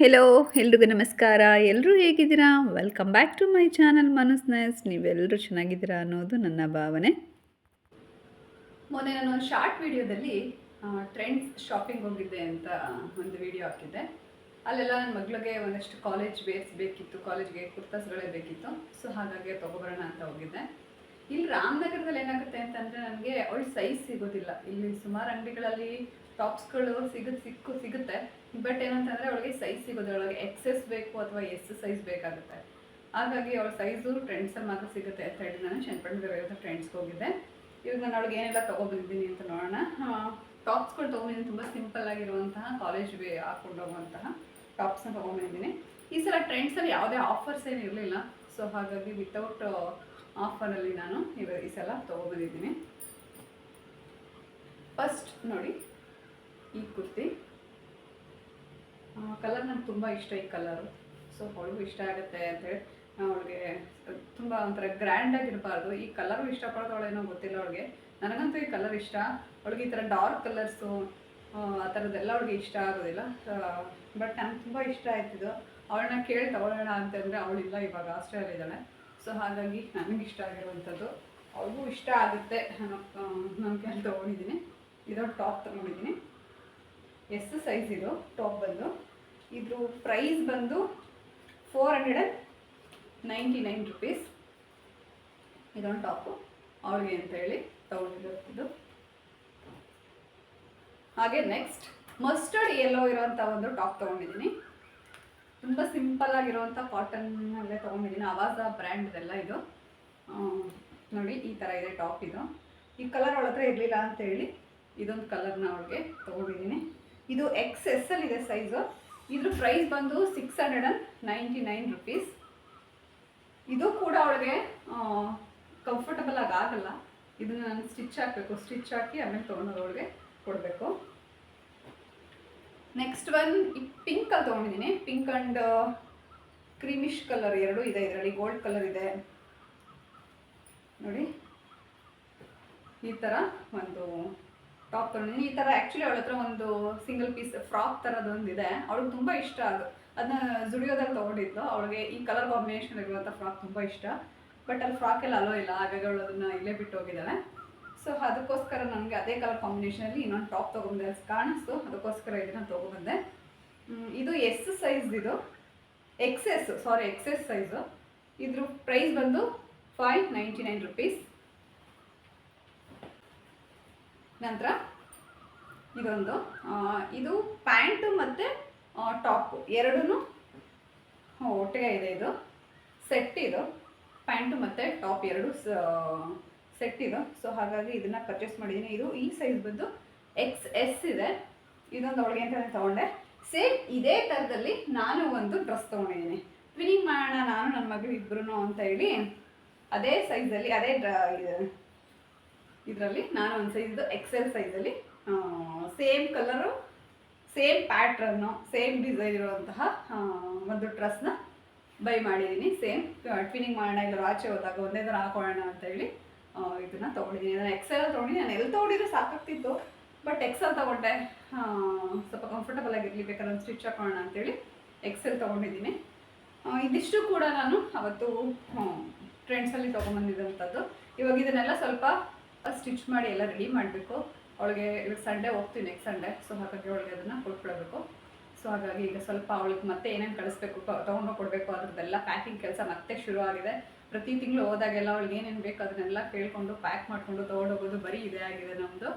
Hello ಎಲ್ರಿಗೂ ನಮಸ್ಕಾರ. ಎಲ್ಲರೂ ಹೇಗಿದ್ದೀರಾ? Welcome back to my channel ಮನಸ್ನೆಸ್ ನೀವೆಲ್ಲರೂ ಚೆನ್ನಾಗಿದ್ದೀರಾ ಅನ್ನೋದು ನನ್ನ ಭಾವನೆ. ಮೊನ್ನೆ ನಾನು ಒಂದು ಶಾರ್ಟ್ ವಿಡಿಯೋದಲ್ಲಿ ಟ್ರೆಂಡ್ಸ್ ಶಾಪಿಂಗ್ ಹೋಗಿದ್ದೆ ಅಂತ ಒಂದು ವಿಡಿಯೋ ಹಾಕಿದ್ದೆ. ಅಲ್ಲೆಲ್ಲ ನನ್ನ ಮಗಳಿಗೆ ಒಂದಷ್ಟು ಕಾಲೇಜ್ ವೇರ್ಸ್ ಬೇಕಿತ್ತು ಕಾಲೇಜ್ಗೆ ಕುರ್ತಾಸ್ಗಳೇ ಬೇಕಿತ್ತು. ಸೊ ಹಾಗಾಗಿ ತೊಗೊಬರೋಣ ಅಂತ ಹೋಗಿದ್ದೆ. ಇಲ್ಲಿ ರಾಮನಗರದಲ್ಲಿ ಏನಾಗುತ್ತೆ ಅಂತಂದರೆ ನನಗೆ ಅವಳು ಸೈಜ್ ಸಿಗೋದಿಲ್ಲ. ಇಲ್ಲಿ ಸುಮಾರು ಅಂಗಡಿಗಳಲ್ಲಿ ಟಾಪ್ಸ್ಗಳು ಸಿಗುತ್ತೆ ಸಿಕ್ಕು, ಸಿಗುತ್ತೆ. ಬಟ್ ಏನಂತಂದರೆ ಅವಳಿಗೆ ಸೈಜ್ ಸಿಗೋದು ಅವಳಿಗೆ ಎಕ್ಸೆಸ್ ಬೇಕು ಅಥವಾ ಎಸ್ ಸೈಜ್ ಬೇಕಾಗುತ್ತೆ. ಹಾಗಾಗಿ ಅವಳ ಸೈಜು ಟ್ರೆಂಡ್ಸಲ್ಲಿ ಮಾತ್ರ ಸಿಗುತ್ತೆ ಅಂತ ಹೇಳಿ ನಾನು ಚನ್ನಪಟ್ಟಣದ ಟ್ರೆಂಡ್ಸ್ಗೆ ಹೋಗಿದ್ದೆ. ಇವಾಗ ನಾನು ಅವಳಿಗೆ ಏನೆಲ್ಲ ತೊಗೊಬಂದಿದ್ದೀನಿ ಅಂತ ನೋಡೋಣ. ಟಾಪ್ಸ್ಗಳು ತೊಗೊಂಡಿದ್ದೀನಿ ತುಂಬ ಸಿಂಪಲ್ ಆಗಿರುವಂತಹ ಕಾಲೇಜ್ ವೇ ಹಾಕೊಂಡು ಹೋಗುವಂತಹ ಟಾಪ್ಸ್ನ ತೊಗೊಂಡಿದ್ದೀನಿ ಈ ಸಲ ಟ್ರೆಂಡ್ಸಲ್ಲಿ ಯಾವುದೇ ಆಫರ್ಸ್ ಏನು ಇರಲಿಲ್ಲ. ಸೊ ಹಾಗಾಗಿ ವಿತೌಟ್ ಆಫರಲ್ಲಿ ನಾನು ಇವ ಈ ಸಲ ತೊಗೊಬಂದಿದ್ದೀನಿ. ಫಸ್ಟ್ ನೋಡಿ ಈ ಕುರ್ತಿ. ಕಲರ್ ನನಗೆ ತುಂಬ ಇಷ್ಟ ಈ ಕಲರು ಸೊ ಅವಳಿಗೂ ಇಷ್ಟ ಆಗುತ್ತೆ ಅಂತೇಳಿ ಅವಳಿಗೆ ತುಂಬ ಒಂಥರ ಗ್ರ್ಯಾಂಡಾಗಿರಬಾರ್ದು ಈ ಕಲರು ಇಷ್ಟಪಡೋದವಳೇನೋ ಗೊತ್ತಿಲ್ಲ ಅವಳಿಗೆ. ನನಗಂತೂ ಈ ಕಲರ್ ಇಷ್ಟ. ಅವಳಿಗೆ ಈ ಥರ ಡಾರ್ಕ್ ಕಲರ್ಸು ಆ ಥರದ್ದೆಲ್ಲ ಅವಳಿಗೆ ಇಷ್ಟ ಆಗೋದಿಲ್ಲ. ಬಟ್ ನನಗೆ ತುಂಬ ಇಷ್ಟ ಆಯ್ತಿದ್ದು ಅವಳನ್ನ ಕೇಳಿ ತಗೊಳ್ಳೋಣ ಅಂತಂದರೆ ಅವಳಿಲ್ಲ ಇವಾಗ ಆಸ್ಟ್ರೇಲಿಯಾದಳೆ ಸೊ ಹಾಗಾಗಿ ನನಗೆ ಇಷ್ಟ ಆಗಿರುವಂಥದ್ದು. ಅವ್ರಿಗೂ ಇಷ್ಟ ಆಗುತ್ತೆ. ನಾನು ನಂಬಿಕೆ ತೊಗೊಂಡಿದ್ದೀನಿ. ಇದೊಂದು ಟಾಪ್ ತೊಗೊಂಡಿದ್ದೀನಿ. ಎಸ್ ಸೈಜ್ ಇದು ಟಾಪ್ ಬಂದು. ಇದ್ರ ಪ್ರೈಸ್ ಬಂದು four hundred and ninety nine rupees ಇದೊಂದು ಟಾಪು ಅವಳಿಗೆ ಅಂತೇಳಿ ತಗೊಂಡಿರೋದು. ಹಾಗೆ ನೆಕ್ಸ್ಟ್ ಮಸ್ಟರ್ಡ್ ಎಲ್ಲೋ ಇರೋವಂಥ ಒಂದು ಟಾಪ್ ತೊಗೊಂಡಿದ್ದೀನಿ. ತುಂಬ ಸಿಂಪಲ್ ಕಾಟನ್ ಕಾಟನ್ನಲ್ಲೇ ತೊಗೊಂಡಿದ್ದೀನಿ. ಅವಾಜ ಬ್ರ್ಯಾಂಡ್ದೆಲ್ಲ ಇದು. ನೋಡಿ ಈ ಥರ ಇದೆ ಟಾಪ್ ಇದು. ಈ ಕಲರ್ ಅವಳ ಹತ್ರ ಇರಲಿಲ್ಲ ಅಂತೇಳಿ ಇದೊಂದು ಕಲರ್ನ ಅವಳಿಗೆ ತೊಗೊಂಡಿದ್ದೀನಿ. ಇದು ಎಕ್ಸ್ ಎಸ್ ಎಲ್ ಇದೆ ಸೈಜು ಇದ್ರ ಪ್ರೈಸ್ ಬಂದು six hundred and ninety nine rupees ಇದು ಕೂಡ ಅವಳಿಗೆ ಕಂಫರ್ಟಬಲ್ ಆಗಿ ಆಗಲ್ಲ. ಇದನ್ನು ನಾನು ಸ್ಟಿಚ್ ಹಾಕಬೇಕು. ಸ್ಟಿಚ್ ಹಾಕಿ ಆಮೇಲೆ ತೊಗೊಂಡು ಅವಳಿಗೆ ಕೊಡಬೇಕು. ನೆಕ್ಸ್ಟ್ ಒನ್ ಈ ಪಿಂಕಲ್ಲಿ ತೊಗೊಂಡಿದ್ದೀನಿ ಪಿಂಕ್ ಆ್ಯಂಡ್ ಕ್ರೀಮಿಶ್ ಕಲರ್ ಎರಡು ಇದೆ ಇದರಲ್ಲಿ. ಗೋಲ್ಡ್ ಕಲರ್ ಇದೆ. ನೋಡಿ. ಈ ಥರ ಒಂದು ಟಾಪ್ ತೊಗೊಂಡಿದ್ದೀನಿ ಈ ಥರ ಆ್ಯಕ್ಚುಲಿ ಅವಳ ಹತ್ರ ಒಂದು ಸಿಂಗಲ್ ಪೀಸ್ ಫ್ರಾಕ್ ಥರದೊಂದು ಇದೆ ಅವಳಿಗೆ ತುಂಬ ಇಷ್ಟ ಅದು. ಅದನ್ನ ಜುಡಿಯೋದಲ್ಲಿ ತೊಗೊಂಡಿದ್ದು ಅವಳಿಗೆ ಈ ಕಲರ್ ಕಾಂಬಿನೇಷನ್ ಇರುವಂಥ ಫ್ರಾಕ್ ತುಂಬ ಇಷ್ಟ. ಬಟ್ ಅಲ್ಲಿ ಫ್ರಾಕ್ ಎಲ್ಲ ಅಲೋ ಇಲ್ಲ. ಹಾಗಾಗಿ ಅವಳು ಅದನ್ನ ಇಲ್ಲೇ ಬಿಟ್ಟು ಹೋಗಿದ್ದಾಳೆ. ಸೊ ಅದಕ್ಕೋಸ್ಕರ ನನಗೆ ಅದೇ ಕಲರ್ ಕಾಂಬಿನೇಷನಲ್ಲಿ ಇನ್ನೊಂದು ಟಾಪ್ ತೊಗೊಂಡೆ ಕಾಣಿಸ್ತು ಅದಕ್ಕೋಸ್ಕರ ಇದನ್ನು ತೊಗೊಬಂದೆ ಇದು ಎಸ್ ಸೈಜ್ ಇದು. X S sorry X S size ಇದ್ರ ಪ್ರೈಸ್ ಬಂದು ಫೈವ್ ನೈಂಟಿ ನೈನ್ ರುಪೀಸ್ ನಂತರ ಇದೊಂದು ಇದು ಪ್ಯಾಂಟು ಮತ್ತು ಟಾಪು ಎರಡೂ ಒಟ್ಟಿಗೆ ಇದೆ ಇದು. ಸೆಟ್ ಇದು. ಪ್ಯಾಂಟು ಮತ್ತು ಟಾಪ್ ಎರಡು ಸೆಟ್ ಇದು. ಸೊ, ಹಾಗಾಗಿ ಇದನ್ನು ಪರ್ಚೇಸ್ ಮಾಡಿದ್ದೀನಿ. ಇದು ಈ ಸೈಜ್ ಬಂದು ಎಕ್ಸ್ ಎಸ್ ಇದೆ. ಇದೊಂದು ಅವಳಿಗೆ ನಾನು ತೊಗೊಂಡೆ. ಸೇಮ್ ಇದೇ ಥರದಲ್ಲಿ ನಾನು ಒಂದು ಡ್ರೆಸ್ ತೊಗೊಂಡಿದ್ದೀನಿ. ಟ್ವಿನಿಂಗ್ ಮಾಡೋಣ ನಾನು, ನನ್ನ ಮಗಳು ಇಬ್ಬರು ಅಂತ ಹೇಳಿ, ಅದೇ ಸೈಜಲ್ಲಿ ಅದೇ ಡ್ರ ಇದರಲ್ಲಿ ನಾನು ಒಂದು ಸೈಜ್ದು ಎಕ್ಸೆಲ್ ಸೈಜಲ್ಲಿ same colour same pattern same design ಇರುವಂತಹ ಒಂದು ಡ್ರೆಸ್ನ ಬೈ ಮಾಡಿದ್ದೀನಿ ಸೇಮ್ ಟ್ವಿನಿಂಗ್ ಮಾಡೋಣ ಇಲ್ಲ ಆಚೆ ಹೋದಾಗ ಒಂದೇ ಥರ ಹಾಕೊಳ್ಳೋಣ ಅಂತ ಹೇಳಿ ಇದನ್ನು ತೊಗೊಂಡಿದ್ದೀನಿ ನಾನು ಎಕ್ಸೆಲ್ ತೊಗೊಂಡಿದ್ದೀನಿ ನಾನು ಎಲ್ಲಿ ತೊಗೊಂಡಿದ್ರೆ ಸಾಕಾಗ್ತಿತ್ತು. ಬಟ್ ಎಕ್ಸೆಲ್ ತೊಗೊಂಡೆ. ಸ್ವಲ್ಪ ಕಂಫರ್ಟಬಲ್ ಆಗಿರಲಿ ಬೇಕಾದ್ರೆ ಒಂದು ಸ್ಟಿಚ್ ಹಾಕೋಣ ಅಂತೇಳಿ ಎಕ್ಸೆಲ್ ತೊಗೊಂಡಿದ್ದೀನಿ ಇದಿಷ್ಟು ಕೂಡ ನಾನು ಅವತ್ತು ಟ್ರೆಂಡ್ಸಲ್ಲಿ ತೊಗೊಂಬಂದಿದ್ದಂಥದ್ದು ಇವಾಗ ಇದನ್ನೆಲ್ಲ ಸ್ವಲ್ಪ ಸ್ಟಿಚ್ ಮಾಡಿ ಎಲ್ಲ ರೆಡಿ ಮಾಡಬೇಕು. ಅವಳಿಗೆ ಇವಾಗ ಸಂಡೇ ಹೋಗ್ತೀನಿ ನೆಕ್ಸ್ಟ್ ಸಂಡೇ ಸೊ ಹಾಗಾಗಿ ಅವಳಿಗೆ ಅದನ್ನು ಕೊಟ್ಬಿಡಬೇಕು. ಸೊ ಹಾಗಾಗಿ ಈಗ ಸ್ವಲ್ಪ ಅವಳಿಗೆ ಮತ್ತೆ ಏನೇನು ಕಳಿಸ್ಬೇಕು ತೊಗೊಂಡು ಕೊಡಬೇಕು, ಅದರದ್ದೆಲ್ಲ ಪ್ಯಾಕಿಂಗ್ ಕೆಲಸ ಮತ್ತೆ ಶುರು ಆಗಿದೆ. ಪ್ರತಿ ತಿಂಗಳು ಹೋದಾಗೆಲ್ಲ ಅವಳಿಗೆ ಏನೇನು ಬೇಕು ಅದನ್ನೆಲ್ಲ ಕೇಳಿಕೊಂಡು ಪ್ಯಾಕ್ ಮಾಡಿಕೊಂಡು ತೊಗೊಂಡೋಗೋದು ಬರೀ ಇದೇ ಆಗಿದೆ ನಮ್ಮದು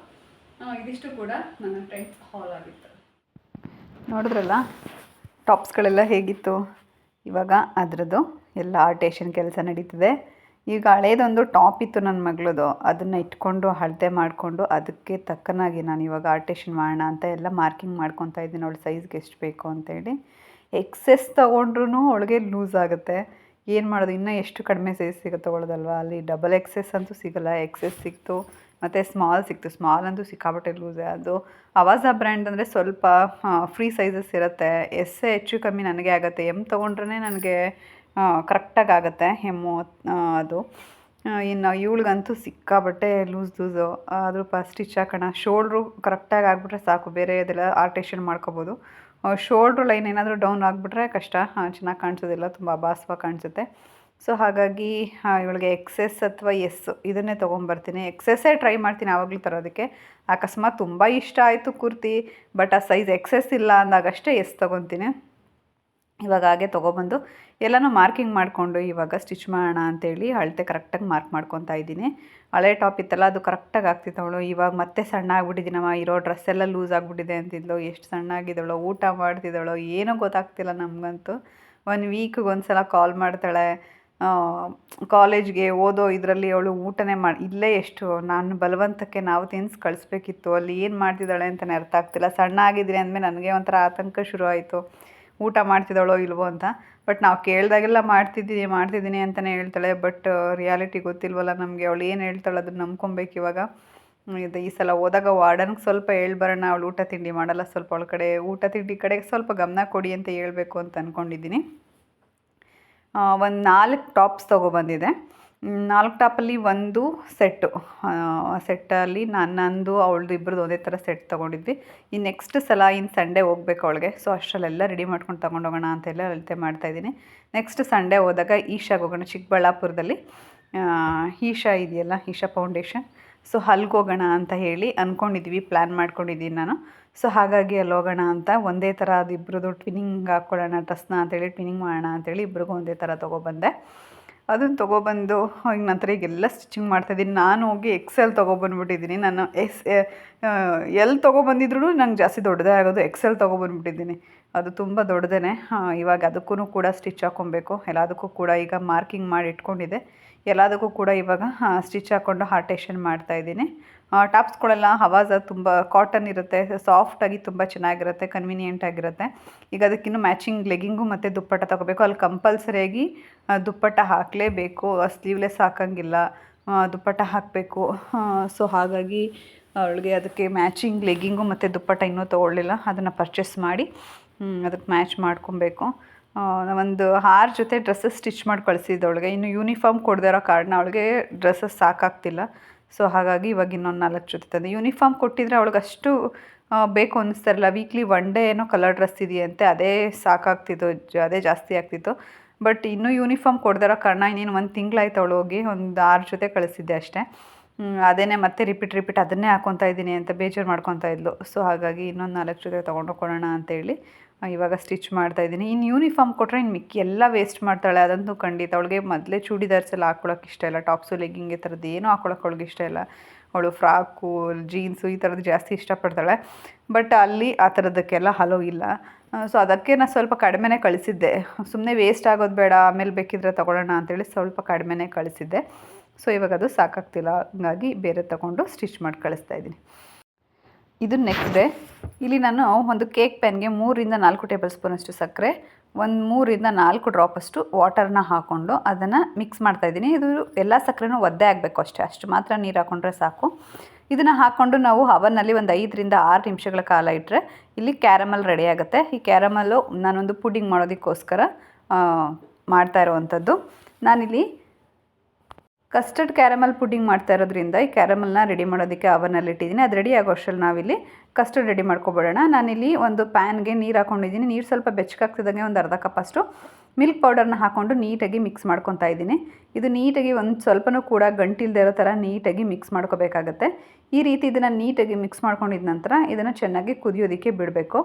ಇದಿಷ್ಟು ಕೂಡ ನನ್ನ ಫ್ರೆಂಡ್ಸ್ ಹಾಲ್ ಆಗಿತ್ತು. ನೋಡಿದ್ರಲ್ಲ ಟಾಪ್ಸ್ಗಳೆಲ್ಲ ಹೇಗಿತ್ತು? ಇವಾಗ ಅದರದ್ದು ಎಲ್ಲ ಆರ್ಟೇಷನ್ ಕೆಲಸ ನಡೀತಿದೆ. ಈಗ ಹಳೇದೊಂದು ಟಾಪ್ ಇತ್ತು ನನ್ನ ಮಗಳದು. ಅದನ್ನು ಇಟ್ಕೊಂಡು ಅಳತೆ ಮಾಡಿಕೊಂಡು ಅದಕ್ಕೆ ತಕ್ಕನಾಗಿ ನಾನು ಇವಾಗ ಆರ್ಟೇಷನ್ ಮಾಡೋಣ ಅಂತ ಎಲ್ಲ ಮಾರ್ಕಿಂಗ್ ಮಾಡ್ಕೊತಾ ಇದ್ದೀನಿ. ಅವಳು ಸೈಜ್ಗೆ ಎಷ್ಟು ಬೇಕು ಅಂತೇಳಿ ಎಕ್ಸೆಸ್ ತೊಗೊಂಡ್ರೂ ಅವಳಿಗೆ ಲೂಸ್ ಆಗುತ್ತೆ. ಏನು ಮಾಡೋದು? ಇನ್ನೂ ಎಷ್ಟು ಕಡಿಮೆ ಸೈಜ್ ಸಿಗುತ್ತೆ ತೊಗೊಳ್ಳೋದಲ್ವ ಅಲ್ಲಿ ಡಬಲ್ ಎಕ್ಸೆಸ್ ಅಂತೂ ಸಿಗಲ್ಲ. ಎಕ್ಸೆಸ್ ಸಿಕ್ತು. ಮತ್ತು ಸ್ಮಾಲ್ ಸಿಕ್ತು. ಸ್ಮಾಲ್ ಅಂತೂ ಸಿಕ್ಕಾಬಟ್ಟೆ ಲೂಸೇ ಅದು ಅವಾಜ ಬ್ರ್ಯಾಂಡ್ ಅಂದರೆ ಸ್ವಲ್ಪ ಫ್ರೀ ಸೈಜಸ್ ಇರುತ್ತೆ. ಎಸ್ ಹೆಚ್ಚು ಕಮ್ಮಿ ನನಗೆ ಆಗುತ್ತೆ. ಎಂ ತೊಗೊಂಡ್ರೆ ನನಗೆ ಕರೆಕ್ಟಾಗಿ ಆಗುತ್ತೆ ಹೆಮ್ಮು ಅದು. ಇನ್ನು ಇವಳಿಗಂತೂ ಸಿಕ್ಕಾಬಟ್ಟೆ ಲೂಸ್ ಲೂಸು. ಆದರೂ ಪ ಸ್ಟಿಚ್ ಹಾಕೋಣ. ಶೋಲ್ಡ್ರು ಕರೆಕ್ಟಾಗಿ ಆಗಿಬಿಟ್ರೆ ಸಾಕು, ಬೇರೆ ಅದೆಲ್ಲ ಆರ್ಟೇಷನ್ ಮಾಡ್ಕೋಬೋದು. ಶೋಲ್ಡ್ರು ಲೈನ್ ಏನಾದರೂ ಡೌನ್ ಆಗಿಬಿಟ್ರೆ ಕಷ್ಟ. ಚೆನ್ನಾಗಿ ಕಾಣಿಸೋದಿಲ್ಲ, ತುಂಬ ಅಭಾಸವಾಗಿ ಕಾಣಿಸುತ್ತೆ. ಸೊ, ಹಾಗಾಗಿ ಇವಳಿಗೆ ಎಕ್ಸೆಸ್ ಅಥವಾ ಎಸ್ ಇದನ್ನೇ ತೊಗೊಂಬರ್ತೀನಿ. ಎಕ್ಸೆಸ್ಸೇ ಟ್ರೈ ಮಾಡ್ತೀನಿ ಆವಾಗಲೂ ತರೋದಕ್ಕೆ. ಅಕಸ್ಮಾತ್ ತುಂಬ ಇಷ್ಟ ಆಯಿತು ಕುರ್ತಿ, ಬಟ್ ಆ ಸೈಜ್ ಎಕ್ಸೆಸ್ ಇಲ್ಲ ಅಂದಾಗಷ್ಟೇ ಎಸ್ ತೊಗೊತೀನಿ. ಇವಾಗ ಹಾಗೆ ತೊಗೊಬಂದು ಎಲ್ಲನೂ ಮಾರ್ಕಿಂಗ್ ಮಾಡಿಕೊಂಡು ಇವಾಗ ಸ್ಟಿಚ್ ಮಾಡೋಣ ಅಂತೇಳಿ ಅಳತೆ ಕರೆಕ್ಟಾಗಿ ಮಾರ್ಕ್ ಮಾಡ್ಕೊತಾ ಇದ್ದೀನಿ. ಹಳೆ ಟಾಪ್ ಇತ್ತಲ್ಲ, ಅದು ಕರೆಕ್ಟಾಗಿ ಆಗ್ತಿತ್ತು ಅವಳು. ಇವಾಗ ಮತ್ತೆ ಸಣ್ಣ ಆಗ್ಬಿಟ್ಟಿದ್ದೀನವ ಇರೋ ಡ್ರೆಸ್ ಎಲ್ಲ ಲೂಸ್ ಆಗಿಬಿಟ್ಟಿದೆ ಅಂತಿದ್ಳು ಎಷ್ಟು ಸಣ್ಣ ಆಗಿದ್ದವಳು ಊಟ ಮಾಡ್ತಿದ್ದವಳು ಏನೂ ಗೊತ್ತಾಗ್ತಿಲ್ಲ ನಮಗಂತೂ. ಒನ್ ವೀಕ್ಗೆ ಒಂದು ಸಲ ಕಾಲ್ ಮಾಡ್ತಾಳೆ. ಕಾಲೇಜ್ಗೆ ಓದೋ ಇದರಲ್ಲಿ ಅವಳು ಊಟನೇ ಮಾಡಿ, ಇಲ್ಲೇ ಎಷ್ಟು ನಾನು ಬಲವಂತಕ್ಕೆ ನಾವು ತಿನ್ಸಿ ಕಳಿಸ್ಬೇಕಿತ್ತು. ಅಲ್ಲಿ ಏನು ಮಾಡ್ತಿದ್ದಾಳೆ ಅಂತಲೇ ಅರ್ಥ ಆಗ್ತಿಲ್ಲ. ಸಣ್ಣ ಆಗಿದ್ರೆ ಅಂದಮೇಲೆ ನನಗೆ ಒಂಥರ ಆತಂಕ ಶುರು ಆಯಿತು ಊಟ ಮಾಡ್ತಿದ್ದಾಳೋ ಇಲ್ವೋ ಅಂತ. ಬಟ್ ನಾವು ಕೇಳಿದಾಗೆಲ್ಲ ಮಾಡ್ತಿದ್ದೀನಿ ಮಾಡ್ತಿದ್ದೀನಿ ಅಂತಲೇ ಹೇಳ್ತಾಳೆ. ಬಟ್ ರಿಯಾಲಿಟಿ ಗೊತ್ತಿಲ್ವಲ್ಲ ನಮಗೆ. ಅವಳು ಏನು ಹೇಳ್ತಾಳೆ ಅದನ್ನು ನಂಬ್ಕೊಬೇಕು ಇವಾಗ. ಇದು ಈ ಸಲ ಹೋದಾಗ ವಾರ್ಡನ್ಗೆ ಸ್ವಲ್ಪ ಹೇಳ್ಬರೋಣ ಅವಳು ಊಟ ತಿಂಡಿ ಮಾಡಲ್ಲ. ಸ್ವಲ್ಪ ಅವಳ ಕಡೆ ಊಟ ತಿಂಡಿ ಕಡೆಗೆ ಸ್ವಲ್ಪ ಗಮನ ಕೊಡಿ ಅಂತ ಹೇಳಬೇಕು ಅಂತ ಅಂದ್ಕೊಂಡಿದ್ದೀನಿ ಒಂದು ನಾಲ್ಕು ಟಾಪ್ಸ್ ತೊಗೊಬಂದಿದೆ ನಾಲ್ಕು ಟಾಪಲ್ಲಿ ಒಂದು ಸೆಟ್ಟು. ಸೆಟ್ಟಲ್ಲಿ ನಾನು ನಂದು, ಅವಳದು ಇಬ್ಬರದ್ದು ಒಂದೇ ಥರ ಸೆಟ್ ತೊಗೊಂಡಿದ್ವಿ. ಈ ನೆಕ್ಸ್ಟ್ ಸಲ ಇನ್ನು ಸಂಡೇ ಹೋಗ್ಬೇಕು ಅವಳಿಗೆ. ಸೊ ಅಷ್ಟರಲ್ಲೆಲ್ಲ ರೆಡಿ ಮಾಡ್ಕೊಂಡು ತೊಗೊಂಡೋಗೋಣ ಅಂತೆಲ್ಲ ಅಳತೆ ಮಾಡ್ತಾಯಿದ್ದೀನಿ ನೆಕ್ಸ್ಟ್ ಸಂಡೇ ಹೋದಾಗ ಈಶಾಗೆ ಹೋಗೋಣ ಚಿಕ್ಕಬಳ್ಳಾಪುರದಲ್ಲಿ. ಈಶಾ ಇದೆಯಲ್ಲ, ಈಶಾ ಫೌಂಡೇಶನ್ ಸೊ ಅಲ್ಲಿಗೆ ಹೋಗೋಣ ಅಂತ ಹೇಳಿ ಅಂದ್ಕೊಂಡಿದ್ವಿ ಪ್ಲ್ಯಾನ್ ಮಾಡ್ಕೊಂಡಿದ್ದೀನಿ ನಾನು. ಸೊ ಹಾಗಾಗಿ ಅಲ್ಲಿ ಹೋಗೋಣ ಅಂತ ಒಂದೇ ಥರ ಅದು ಇಬ್ಬರದು ಟ್ವಿನಿಂಗ್ ಹಾಕ್ಕೊಳ್ಳೋಣ ಡ್ರೆಸ್ನ ಅಂತೇಳಿ ಟ್ವಿನಿಂಗ್ ಮಾಡೋಣ ಅಂತೇಳಿ ಇಬ್ರಿಗೂ ಒಂದೇ ಥರ ತೊಗೊಬಂದೆ. ಅದನ್ನು ತೊಗೊಬಂದು ಈಗ ನಂತರ ಈಗೆಲ್ಲ ಸ್ಟಿಚಿಂಗ್ ಮಾಡ್ತಾಯಿದ್ದೀನಿ ನಾನು ಹೋಗಿ ಎಕ್ಸೆಲ್ ತೊಗೊಬಂದ್ಬಿಟ್ಟಿದ್ದೀನಿ ನಾನು ಎಸ್ ಎಲ್ಲಿ ತೊಗೊಬಂದಿದ್ರು ನಂಗೆ ಜಾಸ್ತಿ ದೊಡ್ಡದೇ ಆಗೋದು ಎಕ್ಸೆಲ್ ತೊಗೊಬಂದ್ಬಿಟ್ಟಿದ್ದೀನಿ ಅದು ತುಂಬ ದೊಡ್ಡದೇ ಇವಾಗ ಅದಕ್ಕೂ ಕೂಡ ಸ್ಟಿಚ್ ಹಾಕ್ಕೊಬೇಕು ಎಲ್ಲದಕ್ಕೂ ಕೂಡ ಈಗ ಮಾರ್ಕಿಂಗ್ ಮಾಡಿ ಇಟ್ಕೊಂಡಿದೆ ಎಲ್ಲದಕ್ಕೂ ಕೂಡ ಇವಾಗ ಸ್ಟಿಚ್ ಹಾಕ್ಕೊಂಡು ಹಾರ್ಟೇಷನ್ ಮಾಡ್ತಾಯಿದ್ದೀನಿ ಟಾಪ್ಸ್ಗಳೆಲ್ಲ ಹವಾಜ ತುಂಬ ಕಾಟನ್ ಇರುತ್ತೆ. ಸಾಫ್ಟಾಗಿ ತುಂಬ ಚೆನ್ನಾಗಿರುತ್ತೆ ಕನ್ವೀನಿಯೆಂಟ್ ಆಗಿರುತ್ತೆ. ಈಗ ಅದಕ್ಕಿನ್ನು ಮ್ಯಾಚಿಂಗ್ ಲೆಗಿಂಗು ಮತ್ತು ದುಪ್ಪಟ್ಟ ತೊಗೋಬೇಕು. ಅಲ್ಲಿ ಕಂಪಲ್ಸರಿಯಾಗಿ ದುಪ್ಪಟ್ಟ ಹಾಕಲೇಬೇಕು. ಸ್ಲೀವ್ಲೆಸ್ ಹಾಕೋಂಗಿಲ್ಲ. ದುಪ್ಪಟ್ಟ ಹಾಕಬೇಕು. ಸೊ ಹಾಗಾಗಿ ಅವಳಿಗೆ ಅದಕ್ಕೆ ಮ್ಯಾಚಿಂಗ್ ಲೆಗ್ಗಿಂಗು ಮತ್ತು ದುಪ್ಪಟ್ಟ ಇನ್ನೂ ತೊಗೊಳ್ಳಿಲ್ಲ. ಅದನ್ನು ಪರ್ಚೇಸ್ ಮಾಡಿ ಅದಕ್ಕೆ ಮ್ಯಾಚ್ ಮಾಡ್ಕೊಬೇಕು. ಒಂದು ಆರು ಜೊತೆ ಡ್ರೆಸ್ಸಸ್ ಸ್ಟಿಚ್ ಮಾಡಿ ಕಳಿಸಿದ್ದು ಅವಳಿಗೆ. ಇನ್ನು ಯೂನಿಫಾರ್ಮ್ ಕೊಡದೇ ಇರೋ ಕಾರಣ ಅವಳಿಗೆ ಡ್ರೆಸ್ಸಸ್ ಸಾಕಾಗ್ತಿಲ್ಲ. ಸೊ ಹಾಗಾಗಿ ಇವಾಗ ಇನ್ನೊಂದು ನಾಲ್ಕು ಜೊತೆ ತಂದೆ. ಯೂನಿಫಾರ್ಮ್ ಕೊಟ್ಟಿದ್ರೆ ಅವಳಿಗೆ ಅಷ್ಟು ಬೇಕು ಅನ್ನಿಸ್ತಾರಲ್ಲ ವೀಕ್ಲಿ ಒನ್ ಡೇ ಏನೋ ಕಲರ್ ಡ್ರೆಸ್ ಇದೆಯಂತೆ, ಅದೇ ಸಾಕಾಗ್ತಿತ್ತು, ಅದೇ ಜಾಸ್ತಿ ಆಗ್ತಿತ್ತು. ಬಟ್ ಇನ್ನೂ ಯೂನಿಫಾರ್ಮ್ ಕೊಡ್ದಾರ ಕಾರಣ ಇನ್ನೇನು ಒಂದು ತಿಂಗಳಾಯ್ತು ಅವಳು ಹೋಗಿ ಒಂದು ಆರು ಜೊತೆ ಕಳಿಸಿದ್ದೆ ಅಷ್ಟೇ. ಅದೇನೇ ಮತ್ತೆ ರಿಪೀಟ್ ರಿಪೀಟ್ ಅದನ್ನೇ ಹಾಕೊತಾ ಇದ್ದೀನಿ ಅಂತ ಬೇಜಾರು ಮಾಡ್ಕೊತಾ ಇದ್ಲು. ಸೊ ಹಾಗಾಗಿ ಇನ್ನೊಂದು ನಾಲ್ಕು ಜೊತೆ ತೊಗೊಂಡು ಹೋಗೋಣ ಅಂತೇಳಿ ಇವಾಗ ಸ್ಟಿಚ್ ಮಾಡ್ತಾ ಇದ್ದೀನಿ. ಇನ್ನು ಯೂನಿಫಾರ್ಮ್ ಕೊಟ್ಟರೆ ಇನ್ನು ಮಿಕ್ಕಿ ಎಲ್ಲ ವೇಸ್ಟ್ ಮಾಡ್ತಾಳೆ. ಅದಂತೂ ಖಂಡಿತ ಅವಳಿಗೆ ಮೊದಲೇ ಚೂಡಿದಾರ್ಸ್ ಎಲ್ಲ ಹಾಕ್ಕೊಳಕ್ಕೆ ಇಷ್ಟ ಇಲ್ಲ. ಟಾಪ್ಸು ಲೆಗ್ಗಿಂಗ್ ಈ ಥರದ್ದು ಏನೂ ಹಾಕ್ಕೊಳಕ್ಕೆ ಅವಳಿಗೆ ಇಷ್ಟ ಇಲ್ಲ. ಅವಳು ಫ್ರಾಕು ಜೀನ್ಸು ಈ ಥರದ್ದು ಜಾಸ್ತಿ ಇಷ್ಟಪಡ್ತಾಳೆ. ಬಟ್ ಅಲ್ಲಿ ಆ ಥರದಕ್ಕೆಲ್ಲ ಹಲೋ ಇಲ್ಲ. ಸೊ ಅದಕ್ಕೆ ನಾನು ಸ್ವಲ್ಪ ಕಡಿಮೆನೇ ಕಳಿಸಿದ್ದೆ. ಸುಮ್ಮನೆ ವೇಸ್ಟ್ ಆಗೋದು ಬೇಡ, ಆಮೇಲೆ ಬೇಕಿದ್ರೆ ತೊಗೊಳ್ಳೋಣ ಅಂತೇಳಿ ಸ್ವಲ್ಪ ಕಡಿಮೆನೇ ಕಳಿಸಿದ್ದೆ. ಸೊ ಇವಾಗ ಅದು ಸಾಕಾಗ್ತಿಲ್ಲ, ಹಂಗಾಗಿ ಬೇರೆ ತಗೊಂಡು ಸ್ಟಿಚ್ ಮಾಡಿ ಕಳಿಸ್ತಾ ಇದ್ದೀನಿ. ಇದು ನೆಕ್ಸ್ಟ್ ಡೇ ಇಲ್ಲಿ ನಾನು ಒಂದು ಕೇಕ್ ಪ್ಯಾನ್ಗೆ ಮೂರಿಂದ ನಾಲ್ಕು ಟೇಬಲ್ ಸ್ಪೂನಷ್ಟು ಸಕ್ಕರೆ, ಒಂದು ಮೂರಿಂದ ನಾಲ್ಕು ಡ್ರಾಪಷ್ಟು ವಾಟರ್ನ ಹಾಕ್ಕೊಂಡು ಅದನ್ನು ಮಿಕ್ಸ್ ಮಾಡ್ತಾಯಿದ್ದೀನಿ ಇದು ಎಲ್ಲ ಸಕ್ಕರೆನೂ ಒದ್ದೆ ಆಗಬೇಕು ಅಷ್ಟೇ. ಅಷ್ಟು ಮಾತ್ರ ನೀರು ಹಾಕ್ಕೊಂಡ್ರೆ ಸಾಕು. ಇದನ್ನು ಹಾಕ್ಕೊಂಡು ನಾವು ಹವನಲ್ಲಿ ಒಂದು ಐದರಿಂದ ಆರು ನಿಮಿಷಗಳ ಕಾಲ ಇಟ್ಟರೆ ಇಲ್ಲಿ ಕ್ಯಾರಮಲ್ ರೆಡಿ ಆಗುತ್ತೆ. ಈ ಕ್ಯಾರಮಲ್ಲು ನಾನೊಂದು ಪುಡಿಂಗ್ ಮಾಡೋದಕ್ಕೋಸ್ಕರ ಮಾಡ್ತಾ ಇರುವಂಥದ್ದು. ನಾನಿಲ್ಲಿ ಕಸ್ಟರ್ಡ್ ಕ್ಯಾರಮಲ್ ಪುಡ್ಡಿಂಗ್ ಮಾಡ್ತಾ ಇರೋದ್ರಿಂದ ಈ ಕ್ಯಾರಮಲ್ನ ರೆಡಿ ಮಾಡೋದಕ್ಕೆ ಅವನಲ್ಲಿ ಇಟ್ಟಿದ್ದೀನಿ. ಅದು ರೆಡಿ ಆಗೋ ಅಷ್ಟರಲ್ಲಿ ನಾವಿಲ್ಲಿ ಕಸ್ಟರ್ಡ್ ರೆಡಿ ಮಾಡ್ಕೊಬಿಡೋಣ. ನಾನಿಲ್ಲಿ ಒಂದು ಪ್ಯಾನ್ಗೆ ನೀರು ಹಾಕ್ಕೊಂಡಿದ್ದೀನಿ ನೀರು ಸ್ವಲ್ಪ ಬೆಚ್ಚಗಾಗ್ತಿದ್ದಂಗೆ ಒಂದು ಅರ್ಧ ಕಪ್ಪಷ್ಟು ಮಿಲ್ಕ್ ಪೌಡರ್ನ ಹಾಕ್ಕೊಂಡು ನೀಟಾಗಿ ಮಿಕ್ಸ್ ಮಾಡ್ಕೊತಾ ಇದ್ದೀನಿ. ಇದು ನೀಟಾಗಿ ಒಂದು ಸ್ವಲ್ಪನೂ ಕೂಡ ಗಂಟಿಲ್ದೇ ಇರೋ ಥರ ನೀಟಾಗಿ ಮಿಕ್ಸ್ ಮಾಡ್ಕೋಬೇಕಾಗತ್ತೆ. ಈ ರೀತಿ ಇದನ್ನು ನೀಟಾಗಿ ಮಿಕ್ಸ್ ಮಾಡ್ಕೊಂಡಿದ ನಂತರ ಇದನ್ನು ಚೆನ್ನಾಗಿ ಕುದಿಯೋದಕ್ಕೆ ಬಿಡಬೇಕು.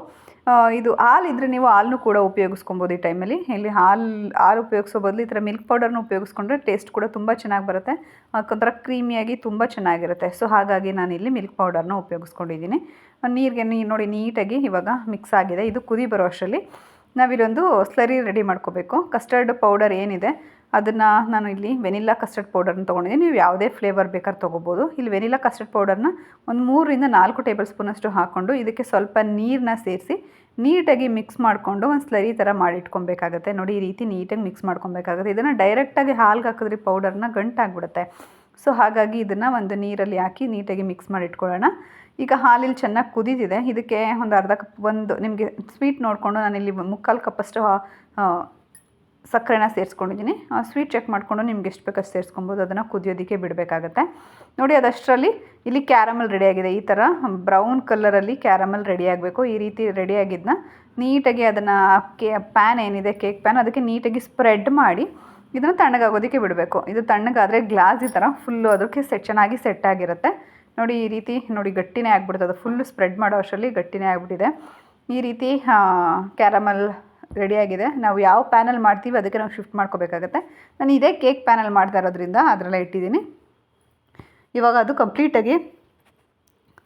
ಇದು ಹಾಲು ಇದ್ದರೆ ನೀವು ಹಾಲನ್ನು ಕೂಡ ಉಪಯೋಗಿಸ್ಕೊಬೋದು ಈ ಟೈಮಲ್ಲಿ ಇಲ್ಲಿ ಹಾಲು ಹಾಲು ಉಪಯೋಗಿಸೋ ಬದಲು ಈ ಥರ ಮಿಲ್ಕ್ ಪೌಡರ್ನ ಉಪಯೋಗಿಸ್ಕೊಂಡ್ರೆ ಟೇಸ್ಟ್ ಕೂಡ ತುಂಬ ಚೆನ್ನಾಗಿ ಬರುತ್ತೆ. ಒಂಥರ ಕ್ರೀಮಿಯಾಗಿ ತುಂಬ ಚೆನ್ನಾಗಿರುತ್ತೆ. ಸೊ ಹಾಗಾಗಿ ನಾನು ಇಲ್ಲಿ ಮಿಲ್ಕ್ ಪೌಡರ್ನ ಉಪಯೋಗಿಸ್ಕೊಂಡಿದ್ದೀನಿ. ನೀರಿಗೆ ನೀರು ನೋಡಿ ನೀಟಾಗಿ ಇವಾಗ ಮಿಕ್ಸ್ ಆಗಿದೆ. ಇದು ಕುದಿ ಬರೋ ಅಷ್ಟರಲ್ಲಿ. ನಾವಿಲ್ಲೊಂದು ಸ್ಲರಿ ರೆಡಿ ಮಾಡ್ಕೋಬೇಕು. ಕಸ್ಟರ್ಡ್ ಪೌಡರ್ ಏನಿದೆ, ಅದನ್ನು ನಾನು ಇಲ್ಲಿ ವೆನಿಲ್ಲಾ ಕಸ್ಟರ್ಡ್ ಪೌಡರ್ನ ತೊಗೊಂಡಿದ್ದೀನಿ. ನೀವು ಯಾವುದೇ ಫ್ಲೇವರ್ ಬೇಕಾದ್ರೆ ತೊಗೋಬೋದು. ಇಲ್ಲಿ ವೆನಿಲ್ಲಾ ಕಸ್ಟರ್ಡ್ ಪೌಡರ್ನ ಒಂದು ಮೂರರಿಂದ ನಾಲ್ಕು ಟೇಬಲ್ ಸ್ಪೂನಷ್ಟು ಹಾಕ್ಕೊಂಡು ಇದಕ್ಕೆ ಸ್ವಲ್ಪ ನೀರನ್ನ ಸೇರಿಸಿ ನೀಟಾಗಿ ಮಿಕ್ಸ್ ಮಾಡಿಕೊಂಡು ಒಂದು ಸ್ಲರಿ ಥರ ಮಾಡಿಟ್ಕೊಬೇಕಾಗತ್ತೆ. ನೋಡಿ, ಈ ರೀತಿ ನೀಟಾಗಿ ಮಿಕ್ಸ್ ಮಾಡ್ಕೊಬೇಕಾಗುತ್ತೆ. ಇದನ್ನು ಡೈರೆಕ್ಟಾಗಿ ಹಾಲ್ಗೆ ಹಾಕಿದ್ರೆ ಪೌಡರ್ನ ಗಂಟಾಗ್ಬಿಡುತ್ತೆ. ಸೊ, ಹಾಗಾಗಿ ಇದನ್ನು ಒಂದು ನೀರಲ್ಲಿ ಹಾಕಿ ನೀಟಾಗಿ ಮಿಕ್ಸ್ ಮಾಡಿ ಇಟ್ಕೊಳ್ಳೋಣ ಈಗ ಹಾಲಿಲ್ಲಿ ಚೆನ್ನಾಗಿ ಕುದಿದಿದೆ. ಇದಕ್ಕೆ ಒಂದು ಅರ್ಧ ಕಪ್ ಒಂದು ನಿಮಗೆ ಸ್ವೀಟ್ ನೋಡಿಕೊಂಡು ನಾನಿಲ್ಲಿ ಮುಕ್ಕಾಲು ಕಪ್ಪಷ್ಟು ಸಕ್ಕರೆನ ಸೇರಿಸ್ಕೊಂಡಿದ್ದೀನಿ ಸ್ವೀಟ್ ಚೆಕ್ ಮಾಡಿಕೊಂಡು ನಿಮ್ಗೆ ಎಷ್ಟು ಬೇಕಷ್ಟು ಸೇರಿಸ್ಕೊಬೋದು. ಅದನ್ನು ಕುದಿಯೋದಕ್ಕೆ ಬಿಡಬೇಕಾಗತ್ತೆ. ನೋಡಿ, ಅದಷ್ಟರಲ್ಲಿ ಇಲ್ಲಿ ಕ್ಯಾರಮಲ್ ರೆಡಿಯಾಗಿದೆ ಈ ಥರ ಬ್ರೌನ್ ಕಲರಲ್ಲಿ ಕ್ಯಾರಮಲ್ ರೆಡಿ ಆಗಬೇಕು. ಈ ರೀತಿ ರೆಡಿಯಾಗಿದ್ದನ್ನ ನೀಟಾಗಿ ಅದನ್ನು ಕೇ, ಪ್ಯಾನ್ ಏನಿದೆ, ಕೇಕ್ ಪ್ಯಾನ್ ಅದಕ್ಕೆ ನೀಟಾಗಿ ಸ್ಪ್ರೆಡ್ ಮಾಡಿ ಇದನ್ನು ತಣ್ಣಗಾಗೋದಕ್ಕೆ ಬಿಡಬೇಕು. ಇದು ತಣ್ಣಗಾದರೆ ಗ್ಲಾಸ್ ಈ ಥರ ಫುಲ್ಲು ಅದಕ್ಕೆ ಸೆಟ್ ಚೆನ್ನಾಗಿ ಸೆಟ್ ಆಗಿರುತ್ತೆ. ನೋಡಿ ಈ ರೀತಿ ನೋಡಿ ಗಟ್ಟಿನೇ ಆಗಿಬಿಡ್ತದೆ. ಫುಲ್ಲು ಸ್ಪ್ರೆಡ್ ಮಾಡೋ ಅಷ್ಟರಲ್ಲಿ ಗಟ್ಟಿನೇ ಆಗಿಬಿಟ್ಟಿದೆ. ಈ ರೀತಿ ಕ್ಯಾರಮಲ್ ರೆಡಿಯಾಗಿದೆ ನಾವು ಯಾವ ಪ್ಯಾನಲ್ ಮಾಡ್ತೀವಿ ಅದಕ್ಕೆ ನಾವು ಶಿಫ್ಟ್ ಮಾಡ್ಕೋಬೇಕಾಗತ್ತೆ. ನಾನು ಇದೇ ಕೇಕ್ ಪ್ಯಾನಲ್ ಮಾಡ್ತಾ ಇರೋದ್ರಿಂದ ಅದರಲ್ಲೇ ಇಟ್ಟಿದ್ದೀನಿ. ಇವಾಗ ಅದು ಕಂಪ್ಲೀಟಾಗಿ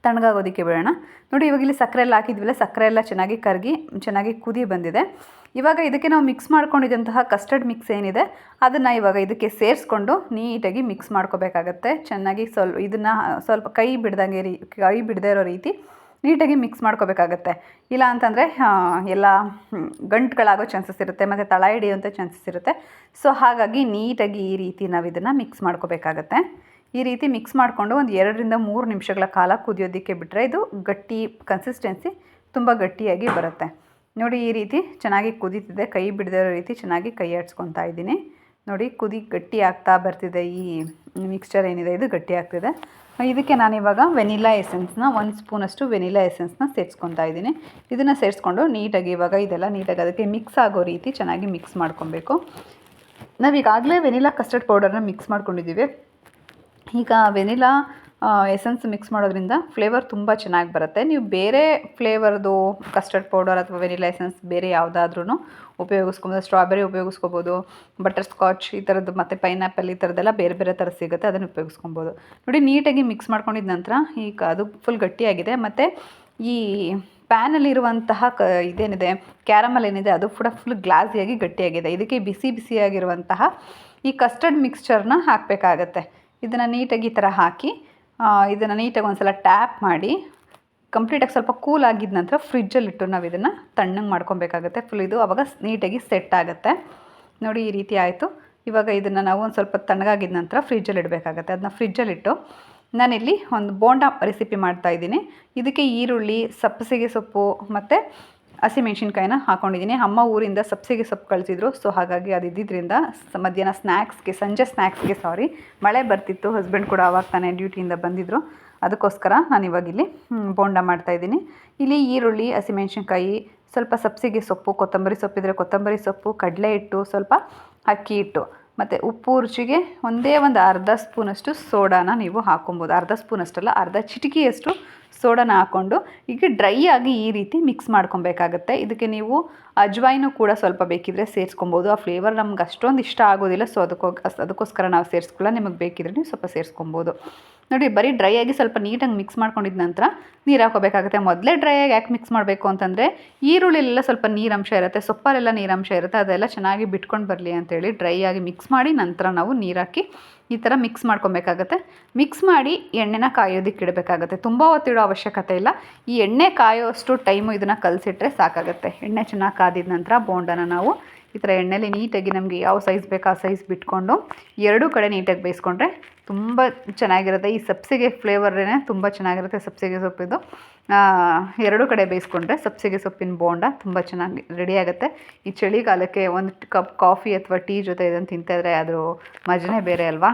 ತಣ್ಣಗಾಗೋದಕ್ಕೆ ಬಿಡೋಣ. ನೋಡಿ, ಇವಾಗ ಇಲ್ಲಿ ಸಕ್ಕರೆ ಎಲ್ಲ ಹಾಕಿದ್ವಿಲ್ಲ, ಸಕ್ಕರೆ ಎಲ್ಲ ಚೆನ್ನಾಗಿ ಕರಗಿ, ಚೆನ್ನಾಗಿ ಕುದಿ ಬಂದಿದೆ. ಇವಾಗ ಇದಕ್ಕೆ ನಾವು ಮಿಕ್ಸ್ ಮಾಡ್ಕೊಂಡಿದ್ದಂತಹ ಕಸ್ಟರ್ಡ್ ಮಿಕ್ಸ್ ಏನಿದೆ, ಅದನ್ನು ಇವಾಗ ಇದಕ್ಕೆ ಸೇರಿಸ್ಕೊಂಡು ನೀಟಾಗಿ ಮಿಕ್ಸ್ ಮಾಡ್ಕೋಬೇಕಾಗತ್ತೆ. ಚೆನ್ನಾಗಿ ಸ್ವಲ್ಪ ಇದನ್ನು ಸ್ವಲ್ಪ ಕೈ ಬಿಡ್ದಂಗೆ ರೀ, ಕೈ ಬಿಡದೇ ಇರೋ ರೀತಿ ನೀಟಾಗಿ ಮಿಕ್ಸ್ ಮಾಡ್ಕೋಬೇಕಾಗತ್ತೆ. ಇಲ್ಲ ಅಂತಂದರೆ ಎಲ್ಲ ಗಂಟುಗಳಾಗೋ ಚಾನ್ಸಸ್ ಇರುತ್ತೆ, ಮತ್ತು ತಳ ಹಿಡಿಯುವಂಥ ಚಾನ್ಸಸ್ ಇರುತ್ತೆ. ಸೊ ಹಾಗಾಗಿ ನೀಟಾಗಿ ಈ ರೀತಿ ನಾವು ಇದನ್ನು ಮಿಕ್ಸ್ ಮಾಡ್ಕೋಬೇಕಾಗತ್ತೆ. ಈ ರೀತಿ ಮಿಕ್ಸ್ ಮಾಡಿಕೊಂಡು ಒಂದು ಎರಡರಿಂದ ಮೂರು ನಿಮಿಷಗಳ ಕಾಲ ಕುದಿಯೋದಕ್ಕೆ ಬಿಟ್ಟರೆ ಇದು ಗಟ್ಟಿ ಕನ್ಸಿಸ್ಟೆನ್ಸಿ ತುಂಬ ಗಟ್ಟಿಯಾಗಿ ಬರುತ್ತೆ. ನೋಡಿ ಈ ರೀತಿ ಚೆನ್ನಾಗಿ ಕುದೀತಿದೆ, ಕೈ ಬಿಡದಿರೋ ರೀತಿ ಚೆನ್ನಾಗಿ ಕೈ ಆಡಿಸ್ಕೊತಾ ಇದ್ದೀನಿ. ನೋಡಿ ಕುದಿ ಗಟ್ಟಿ ಆಗ್ತಾ ಬರ್ತಿದೆ ಈ ಮಿಕ್ಸ್ಚರ್ ಏನಿದೆ, ಇದು ಗಟ್ಟಿ ಆಗ್ತಿದೆ. ಇದಕ್ಕೆ ನಾನಿವಾಗ ವೆನಿಲಾ ಎಸೆನ್ಸ್ನ ಒಂದು ಸ್ಪೂನಷ್ಟು ವೆನಿಲಾ ಎಸೆನ್ಸ್ನ ಸೇರಿಸ್ಕೊತಾ ಇದ್ದೀನಿ. ಇದನ್ನು ಸೇರಿಸ್ಕೊಂಡು ನೀಟಾಗಿ ಇವಾಗ ಇದೆಲ್ಲ ನೀಟಾಗಿ ಅದಕ್ಕೆ ಮಿಕ್ಸ್ ಆಗೋ ರೀತಿ ಚೆನ್ನಾಗಿ ಮಿಕ್ಸ್ ಮಾಡ್ಕೊಬೇಕು. ನಾವೀಗಾಗಲೇ ವೆನಿಲಾ ಕಸ್ಟರ್ಡ್ ಪೌಡರ್ನ ಮಿಕ್ಸ್ ಮಾಡ್ಕೊಂಡಿದ್ದೀವಿ. ಈಗ ವೆನಿಲಾ ಎಸೆನ್ಸ್ ಮಿಕ್ಸ್ ಮಾಡೋದ್ರಿಂದ ಫ್ಲೇವರ್ ತುಂಬ ಚೆನ್ನಾಗಿ ಬರುತ್ತೆ. ನೀವು ಬೇರೆ ಫ್ಲೇವರ್ದು ಕಸ್ಟರ್ಡ್ ಪೌಡರ್ ಅಥವಾ ವೆನಿಲಾ ಎಸೆನ್ಸ್ ಬೇರೆ ಯಾವುದಾದ್ರೂ ಉಪಯೋಗಿಸ್ಕೊಬೋದು. ಸ್ಟ್ರಾಬೆರಿ ಉಪಯೋಗಿಸ್ಕೊಬೋದು ಬಟರ್ ಸ್ಕಾಚ್ ಈ ಥರದ್ದು ಮತ್ತು ಪೈನಾಪಲ್ ಈ ಥರದ್ದೆಲ್ಲ ಬೇರೆ ಬೇರೆ ಥರ ಸಿಗುತ್ತೆ, ಅದನ್ನು ಉಪಯೋಗಿಸ್ಕೊಬೋದು. ನೋಡಿ, ನೀಟಾಗಿ ಮಿಕ್ಸ್ ಮಾಡ್ಕೊಂಡಿದ್ದ ನಂತರ ಈಗ ಅದು ಫುಲ್ ಗಟ್ಟಿಯಾಗಿದೆ. ಮತ್ತು ಈ ಪ್ಯಾನಲ್ಲಿರುವಂತಹ ಕ, ಇದೇನಿದೆ ಕ್ಯಾರಮಲ್ ಏನಿದೆ, ಅದು ಕೂಡ ಫುಲ್ ಗ್ಲಾಸಿಯಾಗಿ ಗಟ್ಟಿಯಾಗಿದೆ. ಇದಕ್ಕೆ ಬಿಸಿ ಬಿಸಿಯಾಗಿರುವಂತಹ ಈ ಕಸ್ಟರ್ಡ್ ಮಿಕ್ಸ್ಚರ್ನ ಹಾಕಬೇಕಾಗತ್ತೆ. ಇದನ್ನು ನೀಟಾಗಿ ಈ ಥರ ಹಾಕಿ ಇದನ್ನು ನೀಟಾಗಿ ಒಂದು ಸಲ ಟ್ಯಾಪ್ ಮಾಡಿ ಕಂಪ್ಲೀಟಾಗಿ ಸ್ವಲ್ಪ ಕೂಲ್ ಆಗಿದ ನಂತರ ಫ್ರಿಜ್ಜಲ್ಲಿಟ್ಟು ನಾವು ಇದನ್ನು ತಣ್ಣಗೆ ಮಾಡ್ಕೊಬೇಕಾಗುತ್ತೆ. ಫುಲ್ ಇದು ಆವಾಗ ನೀಟಾಗಿ ಸೆಟ್ ಆಗುತ್ತೆ. ನೋಡಿ ಈ ರೀತಿ ಆಯಿತು. ಇವಾಗ ಇದನ್ನು ನಾವು ಒಂದು ಸ್ವಲ್ಪ ತಣ್ಣಗಾಗಿದ ನಂತರ ಫ್ರಿಜ್ಜಲ್ಲಿ ಇಡಬೇಕಾಗತ್ತೆ. ಅದನ್ನ ಫ್ರಿಜ್ಜಲ್ಲಿಟ್ಟು ನಾನಿಲ್ಲಿ ಒಂದು ಬೋಂಡ ರೆಸಿಪಿ ಮಾಡ್ತಾಯಿದ್ದೀನಿ ಇದಕ್ಕೆ ಈರುಳ್ಳಿ, ಸಪ್ಪಸಿಗೆ ಸೊಪ್ಪು ಮತ್ತು ಹಸಿಮೆಣ್ಸಿನ್ಕಾಯಿನ ಹಾಕೊಂಡಿದ್ದೀನಿ. ಅಮ್ಮ ಊರಿಂದ ಸಬ್ಸಿಗೆ ಸೊಪ್ಪು ಕಳಿಸಿದ್ರು. ಸೊ ಹಾಗಾಗಿ ಅದು ಇದ್ದಿದ್ದರಿಂದ ಮಧ್ಯಾಹ್ನ ಸ್ನ್ಯಾಕ್ಸ್ಗೆ ಸಂಜೆ ಸ್ನ್ಯಾಕ್ಸ್ಗೆ ಸಾರಿ ಮಳೆ ಬರ್ತಿತ್ತು. ಹಸ್ಬೆಂಡ್ ಕೂಡ ಅವಾಗ ತಾನೇ ಡ್ಯೂಟಿಯಿಂದ ಬಂದಿದ್ದರು ಅದಕ್ಕೋಸ್ಕರ ನಾನು ಇವಾಗ ಇಲ್ಲಿ ಬೋಂಡ ಮಾಡ್ತಾಯಿದ್ದೀನಿ ಇಲ್ಲಿ ಈರುಳ್ಳಿ ಹಸಿಮೆಣ್ಸಿನ್ಕಾಯಿ ಸ್ವಲ್ಪ ಸಬ್ಸಿಗೆ ಸೊಪ್ಪು, ಕೊತ್ತಂಬರಿ ಸೊಪ್ಪಿದ್ರೆ ಕೊತ್ತಂಬರಿ ಸೊಪ್ಪು, ಕಡಲೆ ಹಿಟ್ಟು, ಸ್ವಲ್ಪ ಅಕ್ಕಿ ಹಿಟ್ಟು. ಮತ್ತು ಉಪ್ಪು ರುಚಿಗೆ ಒಂದೇ ಒಂದು ಅರ್ಧ ಸ್ಪೂನಷ್ಟು ಸೋಡಾನ ನೀವು ಹಾಕೊಬೋದು. ಅರ್ಧ ಸ್ಪೂನಷ್ಟಲ್ಲ, ಅರ್ಧ ಚಿಟಿಕೆಯಷ್ಟು ಸೋಡಾನ ಹಾಕ್ಕೊಂಡು ಈಗ ಡ್ರೈ ಆಗಿ ಈ ರೀತಿ ಮಿಕ್ಸ್ ಮಾಡ್ಕೊಬೇಕಾಗತ್ತೆ. ಇದಕ್ಕೆ ನೀವು ಅಜ್ವಾಯಿನೂ ಕೂಡ ಸ್ವಲ್ಪ ಬೇಕಿದ್ರೆ ಸೇರಿಸ್ಕೊಬೋದು. ಆ ಫ್ಲೇವರ್ ನಮ್ಗೆ ಅಷ್ಟೊಂದು ಇಷ್ಟ ಆಗೋದಿಲ್ಲ, ಸೊ ಅದಕ್ಕೋ ಅದಕ್ಕೋಸ್ಕರ ನಾವು ಸೇರಿಸ್ಕೊಳ್ಳ ನಿಮಗೆ ಬೇಕಿದ್ರೆ ನೀವು ಸ್ವಲ್ಪ ಸೇರಿಸ್ಕೊಬೋದು. ನೋಡಿ, ಬರೀ ಡ್ರೈ ಆಗಿ ಸ್ವಲ್ಪ ನೀಟಾಗಿ ಮಿಕ್ಸ್ ಮಾಡ್ಕೊಂಡಿದ ನಂತರ ನೀರು ಹಾಕೋಬೇಕಾಗುತ್ತೆ ಮೊದಲೇ ಡ್ರೈ ಆಗಿ ಯಾಕೆ ಮಿಕ್ಸ್ ಮಾಡಬೇಕು ಅಂತಂದರೆ ಈರುಳ್ಳಿಲೆಲ್ಲ ಸ್ವಲ್ಪ ನೀರಂಶ ಇರುತ್ತೆ ಸೊಪ್ಪಲ್ಲೆಲ್ಲ ನೀರಂಶ ಇರುತ್ತೆ, ಅದೆಲ್ಲ ಚೆನ್ನಾಗಿ ಬಿಟ್ಕೊಂಡು ಬರಲಿ ಅಂತೇಳಿ ಡ್ರೈ ಆಗಿ ಮಿಕ್ಸ್ ಮಾಡಿ ನಂತರ ನಾವು ನೀರಾಕಿ ಈ ಥರ ಮಿಕ್ಸ್ ಮಾಡ್ಕೊಬೇಕಾಗತ್ತೆ. ಮಿಕ್ಸ್ ಮಾಡಿ ಎಣ್ಣೆನ ಕಾಯೋದಕ್ಕೆ ಇಡಬೇಕಾಗತ್ತೆ. ತುಂಬ ಹೊತ್ತಿಡೋ ಅವಶ್ಯಕತೆ ಇಲ್ಲ. ಈ ಎಣ್ಣೆ ಕಾಯೋಷ್ಟು ಟೈಮು ಇದನ್ನು ಕಲಸಿಟ್ರೆ ಸಾಕಾಗುತ್ತೆ. ಎಣ್ಣೆ ಚೆನ್ನಾಗಿ ಕಾದಿದ ನಂತರ ಬೋಂಡನ ನಾವು ಈ ಥರ ಎಣ್ಣೆಲಿ ನೀಟಾಗಿ ನಮಗೆ ಯಾವ ಸೈಜ್ ಬೇಕು ಆ ಸೈಜ್ ಬಿಟ್ಕೊಂಡು ಎರಡೂ ಕಡೆ ನೀಟಾಗಿ ಬೇಯಿಸ್ಕೊಂಡ್ರೆ ತುಂಬ ಚೆನ್ನಾಗಿರುತ್ತೆ. ಈ ಸಬ್ಸಿಗೆ ಫ್ಲೇವರೇ ತುಂಬ ಚೆನ್ನಾಗಿರುತ್ತೆ ಸಬ್ಸಿಗೆ ಸೊಪ್ಪಿದು ಎರಡೂ ಕಡೆ ಬೇಯಿಸ್ಕೊಂಡ್ರೆ ಸಬ್ಸಿಗೆ ಸೊಪ್ಪಿನ ಬೋಂಡ ತುಂಬ ಚೆನ್ನಾಗಿ ರೆಡಿ ಆಗುತ್ತೆ. ಈ ಚಳಿಗಾಲಕ್ಕೆ ಒಂದು ಕಪ್ ಕಾಫಿ ಅಥವಾ ಟೀ ಜೊತೆ ಇದನ್ನು ತಿಂತಾಯಿದ್ರೆ ಅದರ ಮಜನೇ ಬೇರೆ ಅಲ್ವಾ?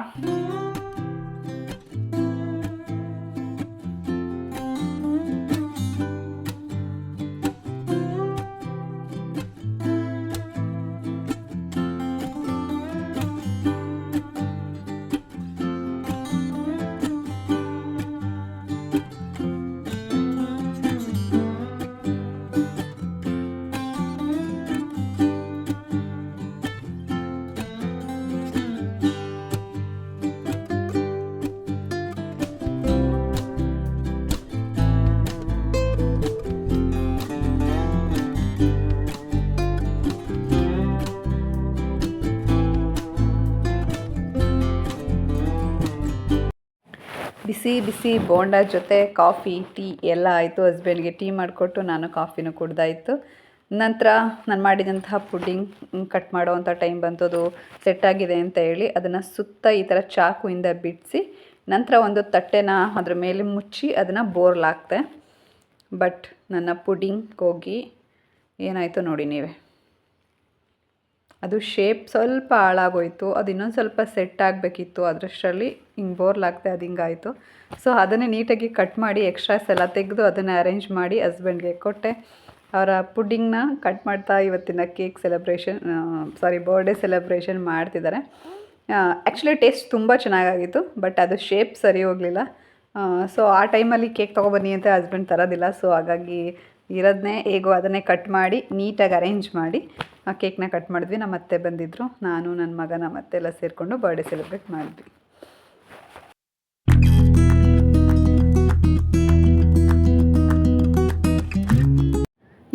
ಬಿಸಿ ಬಿಸಿ ಬೋಂಡ ಜೊತೆ ಕಾಫಿ, ಟೀ ಎಲ್ಲ ಆಯಿತು. ಹಸ್ಬೆಂಡ್ಗೆ ಟೀ ಮಾಡಿಕೊಟ್ಟು ನಾನು ಕಾಫಿನೂ ಕುಡ್ದಾಯಿತು. ನಂತರ ನಾನು ಮಾಡಿದಂತಹ ಪುಡ್ಡಿಂಗ್ ಕಟ್ ಮಾಡೋವಂಥ ಟೈಮ್ ಬಂತು ಬಂತದು ಸೆಟ್ಟಾಗಿದೆ ಅಂತ ಹೇಳಿ ಅದನ್ನು ಸುತ್ತ ಈ ಥರ ಚಾಕುವಿಂದ ಬಿಡಿಸಿ ನಂತರ ಒಂದು ತಟ್ಟೆನ ಅದ್ರ ಮೇಲೆ ಮುಚ್ಚಿ ಅದನ್ನು ಬೋರ್ಲಾಕ್ತೆ ಬಟ್ ನನ್ನ ಪುಡ್ಡಿಂಗ್ ಹೋಗಿ ಏನಾಯಿತು ನೋಡಿ ನೀವೇ. ಅದು ಶೇಪ್ ಸ್ವಲ್ಪ ಹಾಳಾಗೋಯಿತು, ಅದು ಇನ್ನೊಂದು ಸ್ವಲ್ಪ ಸೆಟ್ ಆಗಬೇಕಿತ್ತು ಅದರಷ್ಟರಲ್ಲಿ. ಹಿಂಗೆ ಬೋರ್ಲಾಗ್ತೆ ಅದು ಹಿಂಗಾಯಿತು. ಸೊ ಅದನ್ನೇ ನೀಟಾಗಿ ಕಟ್ ಮಾಡಿ ಎಕ್ಸ್ಟ್ರಾಸ್ ಎಲ್ಲ ತೆಗೆದು ಅದನ್ನು ಅರೇಂಜ್ ಮಾಡಿ ಹಸ್ಬೆಂಡ್ಗೆ ಕೊಟ್ಟೆ. ಅವರ ಪುಡ್ಡಿಂಗ್ನ ಕಟ್ ಮಾಡ್ತಾ ಇವತ್ತಿನ cake celebration sorry birthday celebration ಮಾಡ್ತಿದ್ದಾರೆ. ಆ್ಯಕ್ಚುಲಿ ಟೇಸ್ಟ್ ತುಂಬ ಚೆನ್ನಾಗಾಗಿತ್ತು ಬಟ್ ಅದು ಶೇಪ್ ಸರಿ ಹೋಗಲಿಲ್ಲ. ಸೊ ಆ ಟೈಮಲ್ಲಿ ಕೇಕ್ ತೊಗೊಬನ್ನಿ ಅಂತ ಹಸ್ಬೆಂಡ್ ತರೋದಿಲ್ಲ. ಸೊ ಹಾಗಾಗಿ ಇರೋದನ್ನೇ ಹೇಗೋ ಅದನ್ನೇ ಕಟ್ ಮಾಡಿ ನೀಟಾಗಿ ಅರೇಂಜ್ ಮಾಡಿ ಆ ಕೇಕ್ನ ಕಟ್ ಮಾಡಿದ್ವಿ. ನಮ್ಮ ಅತ್ತೆ ಬಂದಿದ್ದರು ನಾನು, ನನ್ನ ಮಗ ನಮ್ಮ ಅತ್ತೆ ಎಲ್ಲ ಸೇರಿಕೊಂಡು ಬರ್ಡೇ ಸೆಲೆಬ್ರೇಟ್ ಮಾಡಿದ್ವಿ.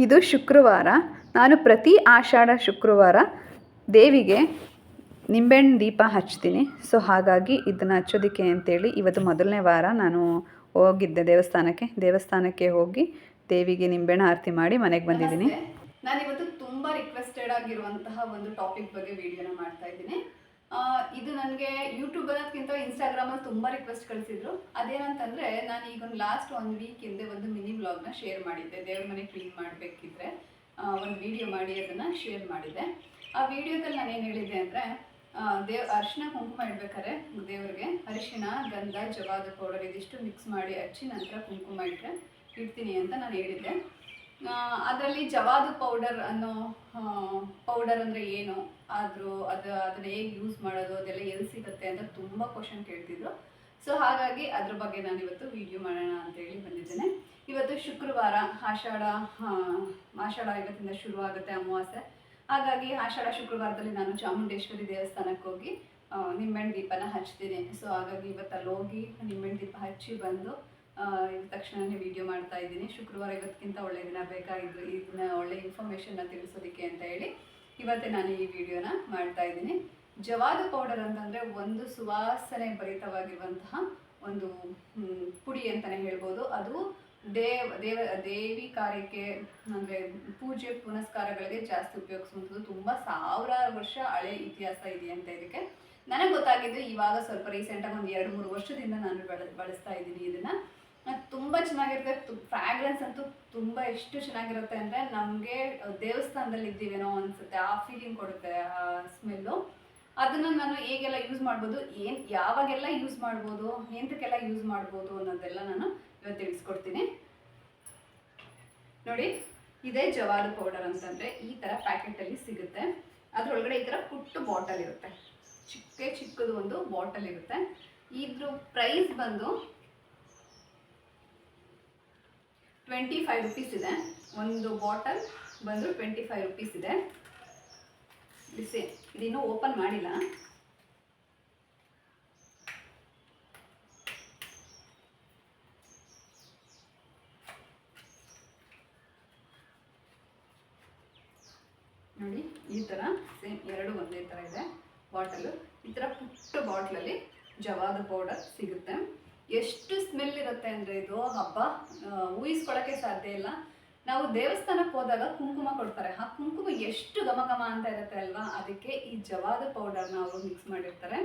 ಇದು ಶುಕ್ರವಾರ. ನಾನು ಪ್ರತಿ ಆಷಾಢ ಶುಕ್ರವಾರ ದೇವಿಗೆ ನಿಂಬೆಹಣ್ಣು ದೀಪ ಹಚ್ತೀನಿ. ಸೊ, ಹಾಗಾಗಿ ಇದನ್ನು ಹಚ್ಚೋದಕ್ಕೆ ಅಂತೇಳಿ ಇವತ್ತು ಮೊದಲನೇ ವಾರ ನಾನು ಹೋಗಿದ್ದೆ ದೇವಸ್ಥಾನಕ್ಕೆ. ದೇವಸ್ಥಾನಕ್ಕೆ ಹೋಗಿ ದೇವಿಗೆ ನಿಂಬೆಹಣ್ಣು ಆರತಿ ಮಾಡಿ ಮನೆಗೆ ಬಂದಿದ್ದೀನಿ. ನಾನಿವತ್ತು ತುಂಬ ರಿಕ್ವೆಸ್ಟೆಡ್ ಆಗಿರುವಂತಹ ಒಂದು ಟಾಪಿಕ್ ಬಗ್ಗೆ ವಿಡಿಯೋನ ಮಾಡ್ತಾ ಇದ್ದೀನಿ. ಇದು ನನಗೆ ಯೂಟ್ಯೂಬ್ ಅನ್ನೋದಕ್ಕಿಂತ ಇನ್ಸ್ಟಾಗ್ರಾಮಲ್ಲಿ ತುಂಬ ರಿಕ್ವೆಸ್ಟ್ ಕಳಿಸಿದ್ರು. ಅದೇನಂತಂದರೆ, ನಾನು ಈಗ ಒಂದು ಲಾಸ್ಟ್ ಒಂದು ವೀಕ್ ಹಿಂದೆ ಒಂದು ಮಿನಿ ವ್ಲಾಗ್ನ ಶೇರ್ ಮಾಡಿದ್ದೆ. ದೇವ್ರ ಮನೆ ಕ್ಲೀನ್ ಮಾಡಬೇಕಿದ್ರೆ ಒಂದು ವಿಡಿಯೋ ಮಾಡಿ ಅದನ್ನು ಶೇರ್ ಮಾಡಿದ್ದೆ ಆ ವಿಡಿಯೋದಲ್ಲಿ ನಾನು ಏನು ಹೇಳಿದ್ದೆ ಅಂದರೆ ದೇವ್, ಅರಿಶಿನ ಕುಂಕುಮ ಇಡ್ಬೇಕಾದ್ರೆ ದೇವ್ರಿಗೆ, ಅರಿಶಿನ, ಗಂಧ, ಜವಾದ ಪೌಡರ್ ಇದಿಷ್ಟು ಮಿಕ್ಸ್ ಮಾಡಿ ಹಚ್ಚಿ ನಂತರ ಕುಂಕುಮ ಇಟ್ಟರೆ ಇಡ್ತೀನಿ ಅಂತ ನಾನು ಹೇಳಿದ್ದೆ. ಅದರಲ್ಲಿ ಜವಾದು ಪೌಡರ್ ಅನ್ನೋ ಪೌಡರ್ ಅಂದರೆ ಏನು? ಆದರೂ ಅದು, ಅದನ್ನ ಹೇಗೆ ಯೂಸ್ ಮಾಡೋದು, ಅದೆಲ್ಲ ಎಲ್ಲಿ ಸಿಗುತ್ತೆ ಅಂತ ತುಂಬ ಕ್ವಶನ್ ಕೇಳ್ತಿದ್ರು. ಸೊ ಹಾಗಾಗಿ ಅದ್ರ ಬಗ್ಗೆ ನಾನು ಇವತ್ತು ವಿಡಿಯೋ ಮಾಡೋಣ ಅಂತ ಹೇಳಿ ಬಂದಿದ್ದೇನೆ. ಇವತ್ತು ಶುಕ್ರವಾರ ಆಷಾಢ ಆಷಾಢ ಇವತ್ತಿಂದ ಶುರುವಾಗುತ್ತೆ ಅಮಾವಾಸ್ಯೆ. ಹಾಗಾಗಿ ಆಷಾಢ ಶುಕ್ರವಾರದಲ್ಲಿ ನಾನು ಚಾಮುಂಡೇಶ್ವರಿ ದೇವಸ್ಥಾನಕ್ಕೆ ಹೋಗಿ ನಿಂಬೆಹಣ್ಣು ದೀಪನ ಹಚ್ತೀನಿ. ಸೊ ಹಾಗಾಗಿ ಇವತ್ತು ಅಲ್ಲಿ ಹೋಗಿ ನಿಂಬೆಹಣ್ಣು ದೀಪ ಹಚ್ಚಿ ಬಂದು ತಕ್ಷಣನೇ ವಿಡಿಯೋ ಮಾಡ್ತಾ ಇದ್ದೀನಿ. ಶುಕ್ರವಾರ ಇವತ್ತಿಗಿಂತ ಒಳ್ಳೆ ದಿನ ಬೇಕಾಗಿದ್ದು ಇದನ್ನ ಒಳ್ಳೆ ಇನ್ಫಾರ್ಮೇಷನ್ನ ತಿಳಿಸೋದಕ್ಕೆ ಅಂತ ಹೇಳಿ. ಇವತ್ತೇ ನಾನು ಈ ವಿಡಿಯೋನ ಮಾಡ್ತಾ ಇದ್ದೀನಿ. ಜವಾದ ಪೌಡರ್ ಅಂತಂದರೆ ಒಂದು ಸುವಾಸನೆ ಭರಿತವಾಗಿರುವಂತಹ ಒಂದು ಪುಡಿ ಅಂತಲೇ ಹೇಳ್ಬೋದು. ಅದು ದೇವ ದೇವ, ದೇವಿ ಕಾರ್ಯಕ್ಕೆ ಅಂದರೆ ಪೂಜೆ ಪುನಸ್ಕಾರಗಳಿಗೆ ಜಾಸ್ತಿ ಉಪಯೋಗಿಸುವಂಥದ್ದು. ತುಂಬ ಸಾವಿರಾರು ವರ್ಷ ಹಳೆ ಇತಿಹಾಸ ಇದೆ ಅಂತ ಇದಕ್ಕೆ. ನನಗೆ ಗೊತ್ತಾಗಿದ್ದು ಇವಾಗ ಸ್ವಲ್ಪ ರೀಸೆಂಟಾಗಿ ಒಂದು ಎರಡು ಮೂರು ವರ್ಷದಿಂದ ನಾನು ಬಳ ಬಳಸ್ತಾ ಇದ್ದೀನಿ ಇದನ್ನು. ತುಂಬ ಚೆನ್ನಾಗಿರುತ್ತೆ. ಫ್ರಾಗ್ರೆನ್ಸ್ ಅಂತೂ ತುಂಬ ಎಷ್ಟು ಚೆನ್ನಾಗಿರುತ್ತೆ ಅಂದರೆ ನಮಗೆ ದೇವಸ್ಥಾನದಲ್ಲಿ ಇದ್ದೀವೇನೋ ಅನಿಸುತ್ತೆ. ಆ ಫೀಲಿಂಗ್ ಕೊಡುತ್ತೆ, ಆ ಸ್ಮೆಲ್ಲು ಅದನ್ನು ನಾನು ಹೇಗೆಲ್ಲ ಯೂಸ್ ಮಾಡ್ಬೋದು, ಏನು ಯಾವಾಗೆಲ್ಲ ಯೂಸ್ ಮಾಡ್ಬೋದು, ಎಂತಕ್ಕೆಲ್ಲ ಯೂಸ್ ಮಾಡ್ಬೋದು ಅನ್ನೋದೆಲ್ಲ ನಾನು ಇವತ್ತು ತಿಳಿಸ್ಕೊಡ್ತೀನಿ. ನೋಡಿ, ಇದೇ ಜವಾರು ಪೌಡರ್ ಅಂತಂದರೆ ಈ ಥರ ಪ್ಯಾಕೆಟಲ್ಲಿ ಸಿಗುತ್ತೆ. ಅದರೊಳಗಡೆ ಈ ಥರ ಪುಟ್ಟು ಬಾಟಲ್ ಇರುತ್ತೆ. ಚಿಕ್ಕ ಚಿಕ್ಕದು ಒಂದು ಬಾಟಲ್ ಇರುತ್ತೆ. ಇದ್ರ ಪ್ರೈಸ್ ಬಂದು ಟ್ವೆಂಟಿ ಫೈವ್ ರುಪೀಸ್ ಇದೆ. ಒಂದು ಬಾಟಲ್ ಬಂದು ಟ್ವೆಂಟಿ ಫೈವ್ ರುಪೀಸ್ ಇದೆ. ಬಿಸಿ. ಇದಿನ್ನೂ ಓಪನ್ ಮಾಡಿಲ್ಲ. ನೋಡಿ, ಈ ಥರ ಸೇಮ್ ಎರಡು ಒಂದೇ ಥರ ಇದೆ ಬಾಟಲು ಈ ಥರ ಪುಟ್ಟ ಬಾಟ್ಲಲ್ಲಿ ಜವಾದ ಪೌಡರ್ ಸಿಗುತ್ತೆ. ಎಷ್ಟು ಸ್ಮೆಲ್ ಇರುತ್ತೆ ಅಂದರೆ ಇದು ಹಬ್ಬ ಊಹಿಸ್ಕೊಳ್ಳೋಕ್ಕೆ ಸಾಧ್ಯ ಇಲ್ಲ. ನಾವು ದೇವಸ್ಥಾನಕ್ಕೆ ಹೋದಾಗ ಕುಂಕುಮ ಕೊಡ್ತಾರೆ. ಆ ಕುಂಕುಮ ಎಷ್ಟು ಘಮ ಘಮ ಅಂತ ಇರುತ್ತೆ ಅಲ್ವಾ? ಅದಕ್ಕೆ ಈ ಜವಾದ ಪೌಡರ್ನ ಅವರು ಮಿಕ್ಸ್ ಮಾಡಿರ್ತಾರೆ.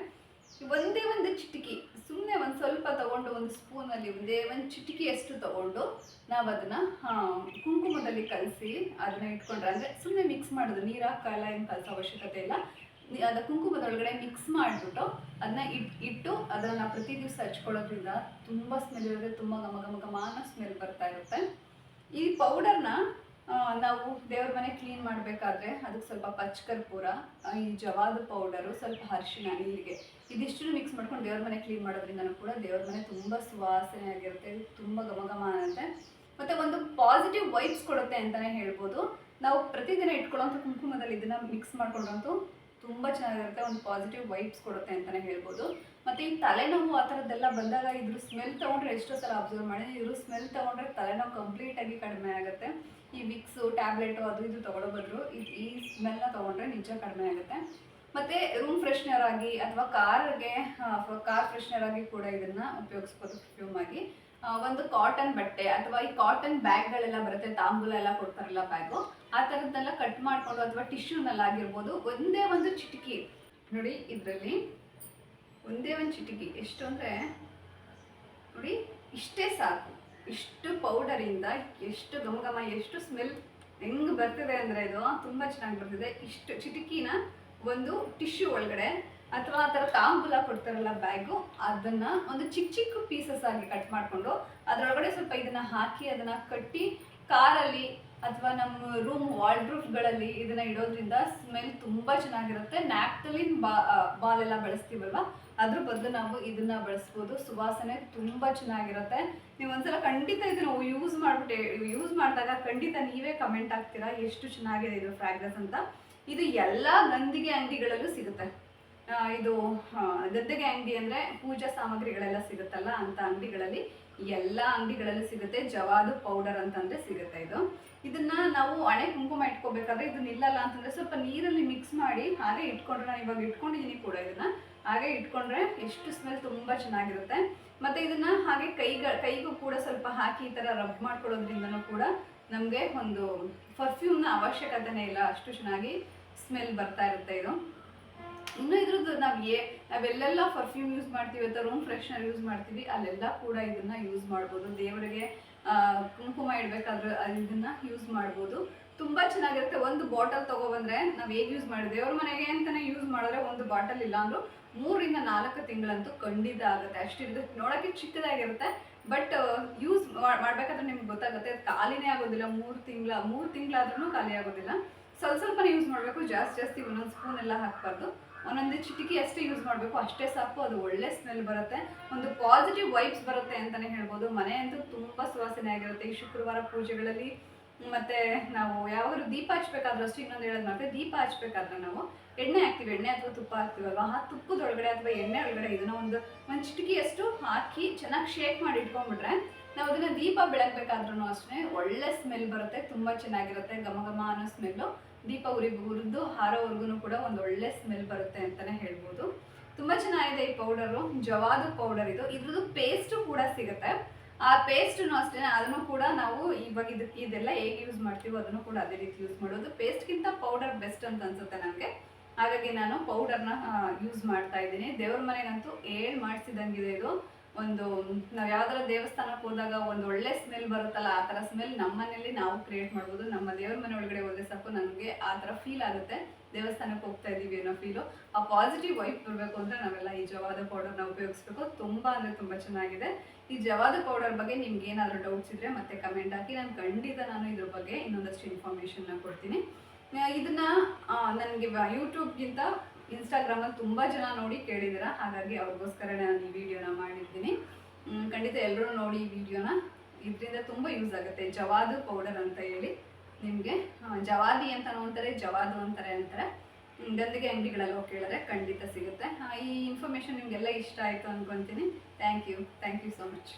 ಒಂದೇ ಒಂದು ಚಿಟಿಕಿ ಸುಮ್ಮನೆ ಒಂದು ಸ್ವಲ್ಪ ತಗೊಂಡು ಒಂದು ಸ್ಪೂನಲ್ಲಿ ಒಂದೇ ಒಂದು ಚಿಟಿಕಿಯಷ್ಟು ತಗೊಂಡು ನಾವು ಅದನ್ನ ಕುಂಕುಮದಲ್ಲಿ ಕಲಸಿ ಅದನ್ನ ಇಟ್ಕೊಂಡ್ರೆ ಅಂದರೆ ಸುಮ್ಮನೆ ಮಿಕ್ಸ್ ಮಾಡೋದು. ನೀರು ಹಾಕಲ್ಲ ಏನು ಕಲಸೋ ಅವಶ್ಯಕತೆ ಇಲ್ಲ. ಅದ ಕುಂಕುಮದೊಳಗಡೆ ಮಿಕ್ಸ್ ಮಾಡಿಬಿಟ್ಟು ಅದನ್ನ ಇಟ್ ಇಟ್ಟು ಅದನ್ನ ಪ್ರತಿ ದಿವಸ ಹಚ್ಕೊಳ್ಳೋದ್ರಿಂದ ತುಂಬ ಸ್ಮೆಲ್ ಇರುತ್ತೆ ತುಂಬ ಘಮ ಘಮ ಸ್ಮೆಲ್ ಬರ್ತಾ ಇರುತ್ತೆ. ಈ ಪೌಡರ್ನ ನಾವು ದೇವ್ರ ಮನೆ ಕ್ಲೀನ್ ಮಾಡಬೇಕಾದ್ರೆ ಅದಕ್ಕೆ ಸ್ವಲ್ಪ ಪಚ್ಕರ್ಪೂರ ಆ, ಈ ಜವಾದ ಪೌಡರು ಸ್ವಲ್ಪ ಅರಿಶಿನ ನೀರಿಗೆ ಇದಿಷ್ಟು ಮಿಕ್ಸ್ ಮಾಡ್ಕೊಂಡು ದೇವ್ರ ಮನೆ ಕ್ಲೀನ್ ಮಾಡೋದ್ರಿಂದ ಕೂಡ ದೇವ್ರ ಮನೆ ತುಂಬ ಸುವಾಸನೆ ಆಗಿರುತ್ತೆ ತುಂಬ ಘಮ ಘಮ ಮತ್ತು ಒಂದು ಪಾಸಿಟಿವ್ ವೈಬ್ಸ್ ಕೊಡುತ್ತೆ ಅಂತಲೇ ಹೇಳ್ಬೋದು. ನಾವು ಪ್ರತಿದಿನ ಇಟ್ಕೊಳ್ಳೋಂಥ ಕುಂಕುಮದಲ್ಲಿ ಇದನ್ನು ಮಿಕ್ಸ್ ಮಾಡ್ಕೊಂಡಂತೂ ತುಂಬ ಚೆನ್ನಾಗಿರುತ್ತೆ, ಒಂದು ಪಾಸಿಟಿವ್ ವೈಬ್ಸ್ ಕೊಡುತ್ತೆ ಅಂತಲೇ ಹೇಳ್ಬೋದು. ಮತ್ತು ಈ ತಲೆನೋವು ಆ ಥರದ್ದೆಲ್ಲ ಬಂದಾಗ ಇದ್ರ ಸ್ಮೆಲ್ ತೊಗೊಂಡ್ರೆ ಎಷ್ಟೋ ಸಲ ಅಬ್ಸರ್ವ್ ಮಾಡಿ ಇದ್ರ ಸ್ಮೆಲ್ ತೊಗೊಂಡ್ರೆ ತಲೆನೋವು ಕಂಪ್ಲೀಟಾಗಿ ಕಡಿಮೆ ಆಗುತ್ತೆ. ಈ ವಿಕ್ಸು ಟ್ಯಾಬ್ಲೆಟು ಅದು ಇದು ತಗೊಳ್ಳೋ ಬದಲು ಈ- ಈ ಸ್ಮೆಲ್ನ ತೊಗೊಂಡ್ರೆ ನಿಜ ಕಡಿಮೆ ಆಗುತ್ತೆ. ಮತ್ತು ರೂಮ್ ಫ್ರೆಶ್ನರ್ ಆಗಿ ಅಥವಾ ಕಾರ್ಗೆ ಕಾರ್ ಫ್ರೆಶ್ನರ್ ಆಗಿ ಕೂಡ ಇದನ್ನು ಉಪಯೋಗಿಸ್ಬೋದು ಪರ್ಫ್ಯೂಮ್ ಆಗಿ. ಒಂದು ಕಾಟನ್ ಬಟ್ಟೆ ಅಥವಾ ಈ ಕಾಟನ್ ಬ್ಯಾಗ್ಗಳೆಲ್ಲ ಬರುತ್ತೆ, ತಾಂಬೂಲ ಎಲ್ಲ ಕೊಡ್ತಾರಲ್ಲ ಬ್ಯಾಗು ಆ ಥರದ್ದೆಲ್ಲ ಕಟ್ ಮಾಡಿಕೊಂಡು ಅಥವಾ ಟಿಶ್ಯೂನಲ್ಲಿ ಆಗಿರ್ಬೋದು, ಒಂದೇ ಒಂದು ಚಿಟಿಕಿ. ನೋಡಿ ಇದರಲ್ಲಿ ಒಂದೇ ಒಂದು ಚಿಟಿಕಿ. ಎಷ್ಟು ಅಂದರೆ, ನೋಡಿ ಇಷ್ಟೇ ಸಾಕು. ಇಷ್ಟು ಪೌಡರಿಂದ ಎಷ್ಟು ಘಮ ಎಷ್ಟು ಸ್ಮೆಲ್ ಹೆಂಗೆ ಬರ್ತಿದೆ ಅಂದರೆ ಇದು ತುಂಬ ಚೆನ್ನಾಗಿ ಬರ್ತಿದೆ. ಇಷ್ಟು ಚಿಟಿಕಿನ ಒಂದು ಟಿಶ್ಯೂ ಒಳಗಡೆ ಅಥವಾ ಆ ಥರ ತಾಂಬೂಲ ಕೊಡ್ತಾರಲ್ಲ ಬ್ಯಾಗು ಅದನ್ನು ಒಂದು ಚಿಕ್ಕ ಚಿಕ್ಕ ಪೀಸಸ್ ಆಗಿ ಕಟ್ ಮಾಡಿಕೊಂಡು ಅದರೊಳಗಡೆ ಸ್ವಲ್ಪ ಇದನ್ನು ಹಾಕಿ ಅದನ್ನು ಕಟ್ಟಿ, ಕಾರಲ್ಲಿ ಅಥವಾ ನಮ್ಮ ರೂಮ್ ವಾರ್ಡ್ರೂಫ್ಗಳಲ್ಲಿ ಇದನ್ನ ಇಡೋದ್ರಿಂದ ಸ್ಮೆಲ್ ತುಂಬಾ ಚೆನ್ನಾಗಿರುತ್ತೆ. ನ್ಯಾಪ್ತಲಿನ್ ಬಾ ಬಾಲ್ ಎಲ್ಲ ಬಳಸ್ತೀವಲ್ವ? ಅದ್ರ ಬದಲು ನಾವು ಇದನ್ನ ಬಳಸ್ಬೋದು. ಸುವಾಸನೆ ತುಂಬಾ ಚೆನ್ನಾಗಿರುತ್ತೆ. ನೀವು ಒಂದ್ಸಲ ಖಂಡಿತ ಇದನ್ನ ಯೂಸ್ ಮಾಡ್ಬಿಟ್ಟು ಯೂಸ್ ಮಾಡಿದಾಗ ಖಂಡಿತ ನೀವೇ ಕಮೆಂಟ್ ಆಗ್ತೀರಾ ಎಷ್ಟು ಚೆನ್ನಾಗಿದೆ ಇದು ಫ್ರಾಗ್ರೆನ್ಸ್ ಅಂತ. ಇದು ಎಲ್ಲ ಗಂದಿಗೆ ಅಂಗಡಿಗಳಲ್ಲೂ ಸಿಗುತ್ತೆ. ಇದು ಗದ್ದೆಗೆ ಅಂಗಡಿ ಅಂದ್ರೆ ಪೂಜಾ ಸಾಮಗ್ರಿಗಳೆಲ್ಲ ಸಿಗುತ್ತಲ್ಲ ಅಂತ ಅಂಗಡಿಗಳಲ್ಲಿ ಎಲ್ಲ ಅಂಗಡಿಗಳಲ್ಲೂ ಸಿಗುತ್ತೆ. ಜವಾದು ಪೌಡರ್ ಅಂತಂದ್ರೆ ಸಿಗುತ್ತೆ ಇದು. ಇದನ್ನ ನಾವು ಹಣೆ ಕುಂಕುಮ ಇಟ್ಕೋಬೇಕಾದ್ರೆ ಇದು ನಿಲ್ಲಲ್ಲ ಅಂತಂದ್ರೆ ಸ್ವಲ್ಪ ನೀರಲ್ಲಿ ಮಿಕ್ಸ್ ಮಾಡಿ ಹಾಗೆ ಇಟ್ಕೊಂಡ್ರೆ ನಾನು ಇವಾಗ ಇಟ್ಕೊಂಡಿದ್ದೀನಿ ಕೂಡ ಇದನ್ನ. ಹಾಗೆ ಇಟ್ಕೊಂಡ್ರೆ ಎಷ್ಟು ಸ್ಮೆಲ್ ತುಂಬಾ ಚೆನ್ನಾಗಿರುತ್ತೆ. ಮತ್ತೆ ಇದನ್ನ ಹಾಗೆ ಕೈಗ, ಕೈಗೂ ಕೂಡ ಸ್ವಲ್ಪ ಹಾಕಿ ಈ ತರ ರಬ್ ಮಾಡ್ಕೊಳ್ಳೋದ್ರಿಂದನೂ ಕೂಡ ನಮಗೆ ಒಂದು ಪರ್ಫ್ಯೂಮ್ನ ಅವಶ್ಯಕತೆನೇ ಇಲ್ಲ, ಅಷ್ಟು ಚೆನ್ನಾಗಿ ಸ್ಮೆಲ್ ಬರ್ತಾ ಇರುತ್ತೆ ಇದು. ಇನ್ನು ಇದ್ರದ್ದು ನಾವು ಏ ನಾವೆಲ್ಲೆಲ್ಲ ಪರ್ಫ್ಯೂಮ್ ಯೂಸ್ ಮಾಡ್ತೀವಿ ಅಥವಾ ರೂಮ್ ಫ್ರೆಶ್ನರ್ ಯೂಸ್ ಮಾಡ್ತೀವಿ, ಅಲ್ಲೆಲ್ಲ ಕೂಡ ಇದನ್ನ ಯೂಸ್ ಮಾಡ್ಬೋದು. ದೇವರಿಗೆ ಕುಂಕುಮ ಇಡಬೇಕಾದ್ರೆ ಇದನ್ನ ಯೂಸ್ ಮಾಡ್ಬೋದು. ತುಂಬಾ ಚೆನ್ನಾಗಿರುತ್ತೆ. ಒಂದು ಬಾಟಲ್ ತಗೋಬಂದ್ರೆ ನಾವು ಹೇಗೆ ಯೂಸ್ ಮಾಡಿದ್ವಿ ಅವ್ರ ಮನೆಗೆ ಅಂತಾನೆ ಯೂಸ್ ಮಾಡಿದ್ರೆ ಒಂದು ಬಾಟಲ್ ಇಲ್ಲ ಅಂದ್ರೂ ಮೂರಿಂದ ನಾಲ್ಕು ತಿಂಗಳಂತೂ ಖಂಡಿತ ಆಗುತ್ತೆ. ಅಷ್ಟಿರುತ್ತೆ ನೋಡೋಕ್ಕೆ ಚಿಕ್ಕದಾಗಿರುತ್ತೆ ಬಟ್ ಯೂಸ್ ಮಾಡ್ಬೇಕಾದ್ರೆ ನಿಮ್ಗೆ ಗೊತ್ತಾಗುತ್ತೆ. ಖಾಲಿನೇ ಆಗೋದಿಲ್ಲ. ಮೂರು ತಿಂಗಳ, ಮೂರು ತಿಂಗಳಾದ್ರೂ ಖಾಲಿ ಆಗೋದಿಲ್ಲ. ಸ್ವಲ್ಪ ಸ್ವಲ್ಪನೇ ಯೂಸ್ ಮಾಡಬೇಕು. ಜಾಸ್ತಿ ಜಾಸ್ತಿ ಒಂದೊಂದು ಸ್ಪೂನ್ ಎಲ್ಲ ಹಾಕ್ಬಾರ್ದು. ಒಂದೊಂದು ಚಿಟಿಕಿ ಅಷ್ಟೇ ಯೂಸ್ ಮಾಡಬೇಕು. ಅಷ್ಟೇ ಸಾಕು, ಅದು ಒಳ್ಳೆ ಸ್ಮೆಲ್ ಬರುತ್ತೆ. ಒಂದು ಪಾಸಿಟಿವ್ ವೈಬ್ಸ್ ಬರುತ್ತೆ ಅಂತಾನೆ ಹೇಳ್ಬೋದು. ಮನೆ ಅಂತೂ ತುಂಬ ಸುವಾಸನೆ ಆಗಿರುತ್ತೆ. ಈ ಶುಕ್ರವಾರ ಪೂಜೆಗಳಲ್ಲಿ ಮತ್ತೆ ನಾವು ಯಾವಾಗಲೂ ದೀಪ ಹಚ್ಬೇಕಾದ್ರೂ ಅಷ್ಟು ಇನ್ನೊಂದು ಹೇಳೋದು ಮತ್ತೆ ದೀಪ ಹಚ್ಬೇಕಾದ್ರೆ ನಾವು ಎಣ್ಣೆ ಹಾಕ್ತೀವಿ. ಎಣ್ಣೆ ಅಥವಾ ತುಪ್ಪ ಹಾಕ್ತೀವಲ್ವ? ಆ ತುಪ್ಪದೊಳಗಡೆ ಅಥವಾ ಎಣ್ಣೆ ಒಳಗಡೆ ಇದನ್ನ ಒಂದು ಒಂದು ಚಿಟಿಕಿಯಷ್ಟು ಹಾಕಿ ಚೆನ್ನಾಗಿ ಶೇಕ್ ಮಾಡಿ ಇಟ್ಕೊಂಡ್ಬಿಟ್ರೆ ನಾವು ಅದನ್ನ ದೀಪ ಬೆಳಗ್ಬೇಕಾದ್ರೂ ಅಷ್ಟೇ ಒಳ್ಳೆ ಸ್ಮೆಲ್ ಬರುತ್ತೆ. ತುಂಬಾ ಚೆನ್ನಾಗಿರುತ್ತೆ. ಘಮ ಘಮ ಅನ್ನೋ ಸ್ಮೆಲ್ಲು ದೀಪ ಉರಿ ಹುರಿದು ಹಾರೋವರೆಗೂ ಕೂಡ ಒಂದು ಒಳ್ಳೆ ಸ್ಮೆಲ್ ಬರುತ್ತೆ ಅಂತಾನೆ ಹೇಳ್ಬೋದು. ತುಂಬಾ ಚೆನ್ನಾಗಿದೆ ಈ ಪೌಡರು ಜವಾದು ಪೌಡರ್ ಇದು. ಇದ್ರದ್ದು ಪೇಸ್ಟು ಕೂಡ ಸಿಗುತ್ತೆ. ಆ ಪೇಸ್ಟನ್ನು ಅಷ್ಟೇ, ಅದನ್ನು ಕೂಡ ನಾವು ಇವಾಗ ಇದಕ್ಕೆ ಇದೆಲ್ಲ ಹೇಗೆ ಯೂಸ್ ಮಾಡ್ತೀವೋ ಅದನ್ನು ಕೂಡ ಅದೇ ರೀತಿ ಯೂಸ್ ಮಾಡೋದು. ಪೇಸ್ಟ್ಗಿಂತ ಪೌಡರ್ ಬೆಸ್ಟ್ ಅಂತ ಅನ್ಸುತ್ತೆ ನನಗೆ ಹಾಗಾಗಿ ನಾನು ಪೌಡರ್ನ ಯೂಸ್ ಮಾಡ್ತಾ ಇದ್ದೀನಿ. ದೇವ್ರ ಮನೆಗಂತೂ ಏಳ್ ಮಾಡಿಸಿದಂಗಿದೆ ಇದು. ಒಂದು, ನಾವು ಯಾವ್ದಾರ ದೇವಸ್ಥಾನಕ್ಕೆ ಹೋದಾಗ ಒಂದು ಒಳ್ಳೆ ಸ್ಮೆಲ್ ಬರುತ್ತಲ್ಲ, ಆ ಥರ ಸ್ಮೆಲ್ ನಮ್ಮ ಮನೆಯಲ್ಲಿ ನಾವು ಕ್ರಿಯೇಟ್ ಮಾಡ್ಬೋದು. ನಮ್ಮ ದೇವ್ರ ಮನೆ ಒಳಗಡೆ ಹೋದ್ರೆ ಸಾಕು ನನಗೆ ಆ ಥರ ಫೀಲ್ ಆಗುತ್ತೆ. ದೇವಸ್ಥಾನಕ್ಕೆ ಹೋಗ್ತಾ ಇದ್ದೀವಿ ಅನ್ನೋ ಫೀಲು ಆ ಪಾಸಿಟಿವ್ ವೈಫ್ ಬರಬೇಕು ಅಂದ್ರೆ ನಾವೆಲ್ಲ ಈ ಜವಾದ ಪೌಡರ್ನ ಉಪಯೋಗಿಸ್ಬೇಕು. ತುಂಬಾ ಅಂದ್ರೆ ತುಂಬಾ ಚೆನ್ನಾಗಿದೆ. ಈ ಜವಾದ ಪೌಡರ್ ಬಗ್ಗೆ ನಿಮ್ಗೆ ಏನಾದರೂ ಡೌಟ್ಸ್ ಇದ್ರೆ ಮತ್ತೆ ಕಮೆಂಟ್ ಹಾಕಿ. ನಾನು ಖಂಡಿತ ನಾನು ಇದ್ರ ಬಗ್ಗೆ ಇನ್ನೊಂದಷ್ಟು ಇನ್ಫಾರ್ಮೇಷನ್ನ ಕೊಡ್ತೀನಿ. ಇದನ್ನ ನನಗೆ ಯೂಟ್ಯೂಬ್ಗಿಂತ ಇನ್ಸ್ಟಾಗ್ರಾಮಲ್ಲಿ ತುಂಬ ಜನ ನೋಡಿ ಕೇಳಿದ್ದೀರಾ? ಹಾಗಾಗಿ ಅವ್ರಿಗೋಸ್ಕರ ನಾನು ಈ ವಿಡಿಯೋನ ಮಾಡಿದ್ದೀನಿ ಖಂಡಿತ ಎಲ್ಲರೂ ನೋಡಿ ಈ ವಿಡಿಯೋನ. ಇದರಿಂದ ತುಂಬ ಯೂಸ್ ಆಗುತ್ತೆ. ಜವಾದು ಪೌಡರ್ ಅಂತ ಹೇಳಿ ನಿಮಗೆ. ಜವಾದಿ ಅಂತಲೂ ಅಂತಾರೆ, ಜವಾದು ಅಂತಾರೆ ಅಂತಾರೆ. ಗಂದಿಗೆ ಅಂಗಡಿಗಳಲ್ಲಿ ಹೋಗಿ ಕೇಳಿದ್ರೆ ಖಂಡಿತ ಸಿಗುತ್ತೆ. ಈ ಇನ್ಫಾರ್ಮೇಷನ್ ನಿಮಗೆಲ್ಲ ಇಷ್ಟ ಆಯಿತು ಅನ್ಕೊತೀನಿ. Thank you thank you so much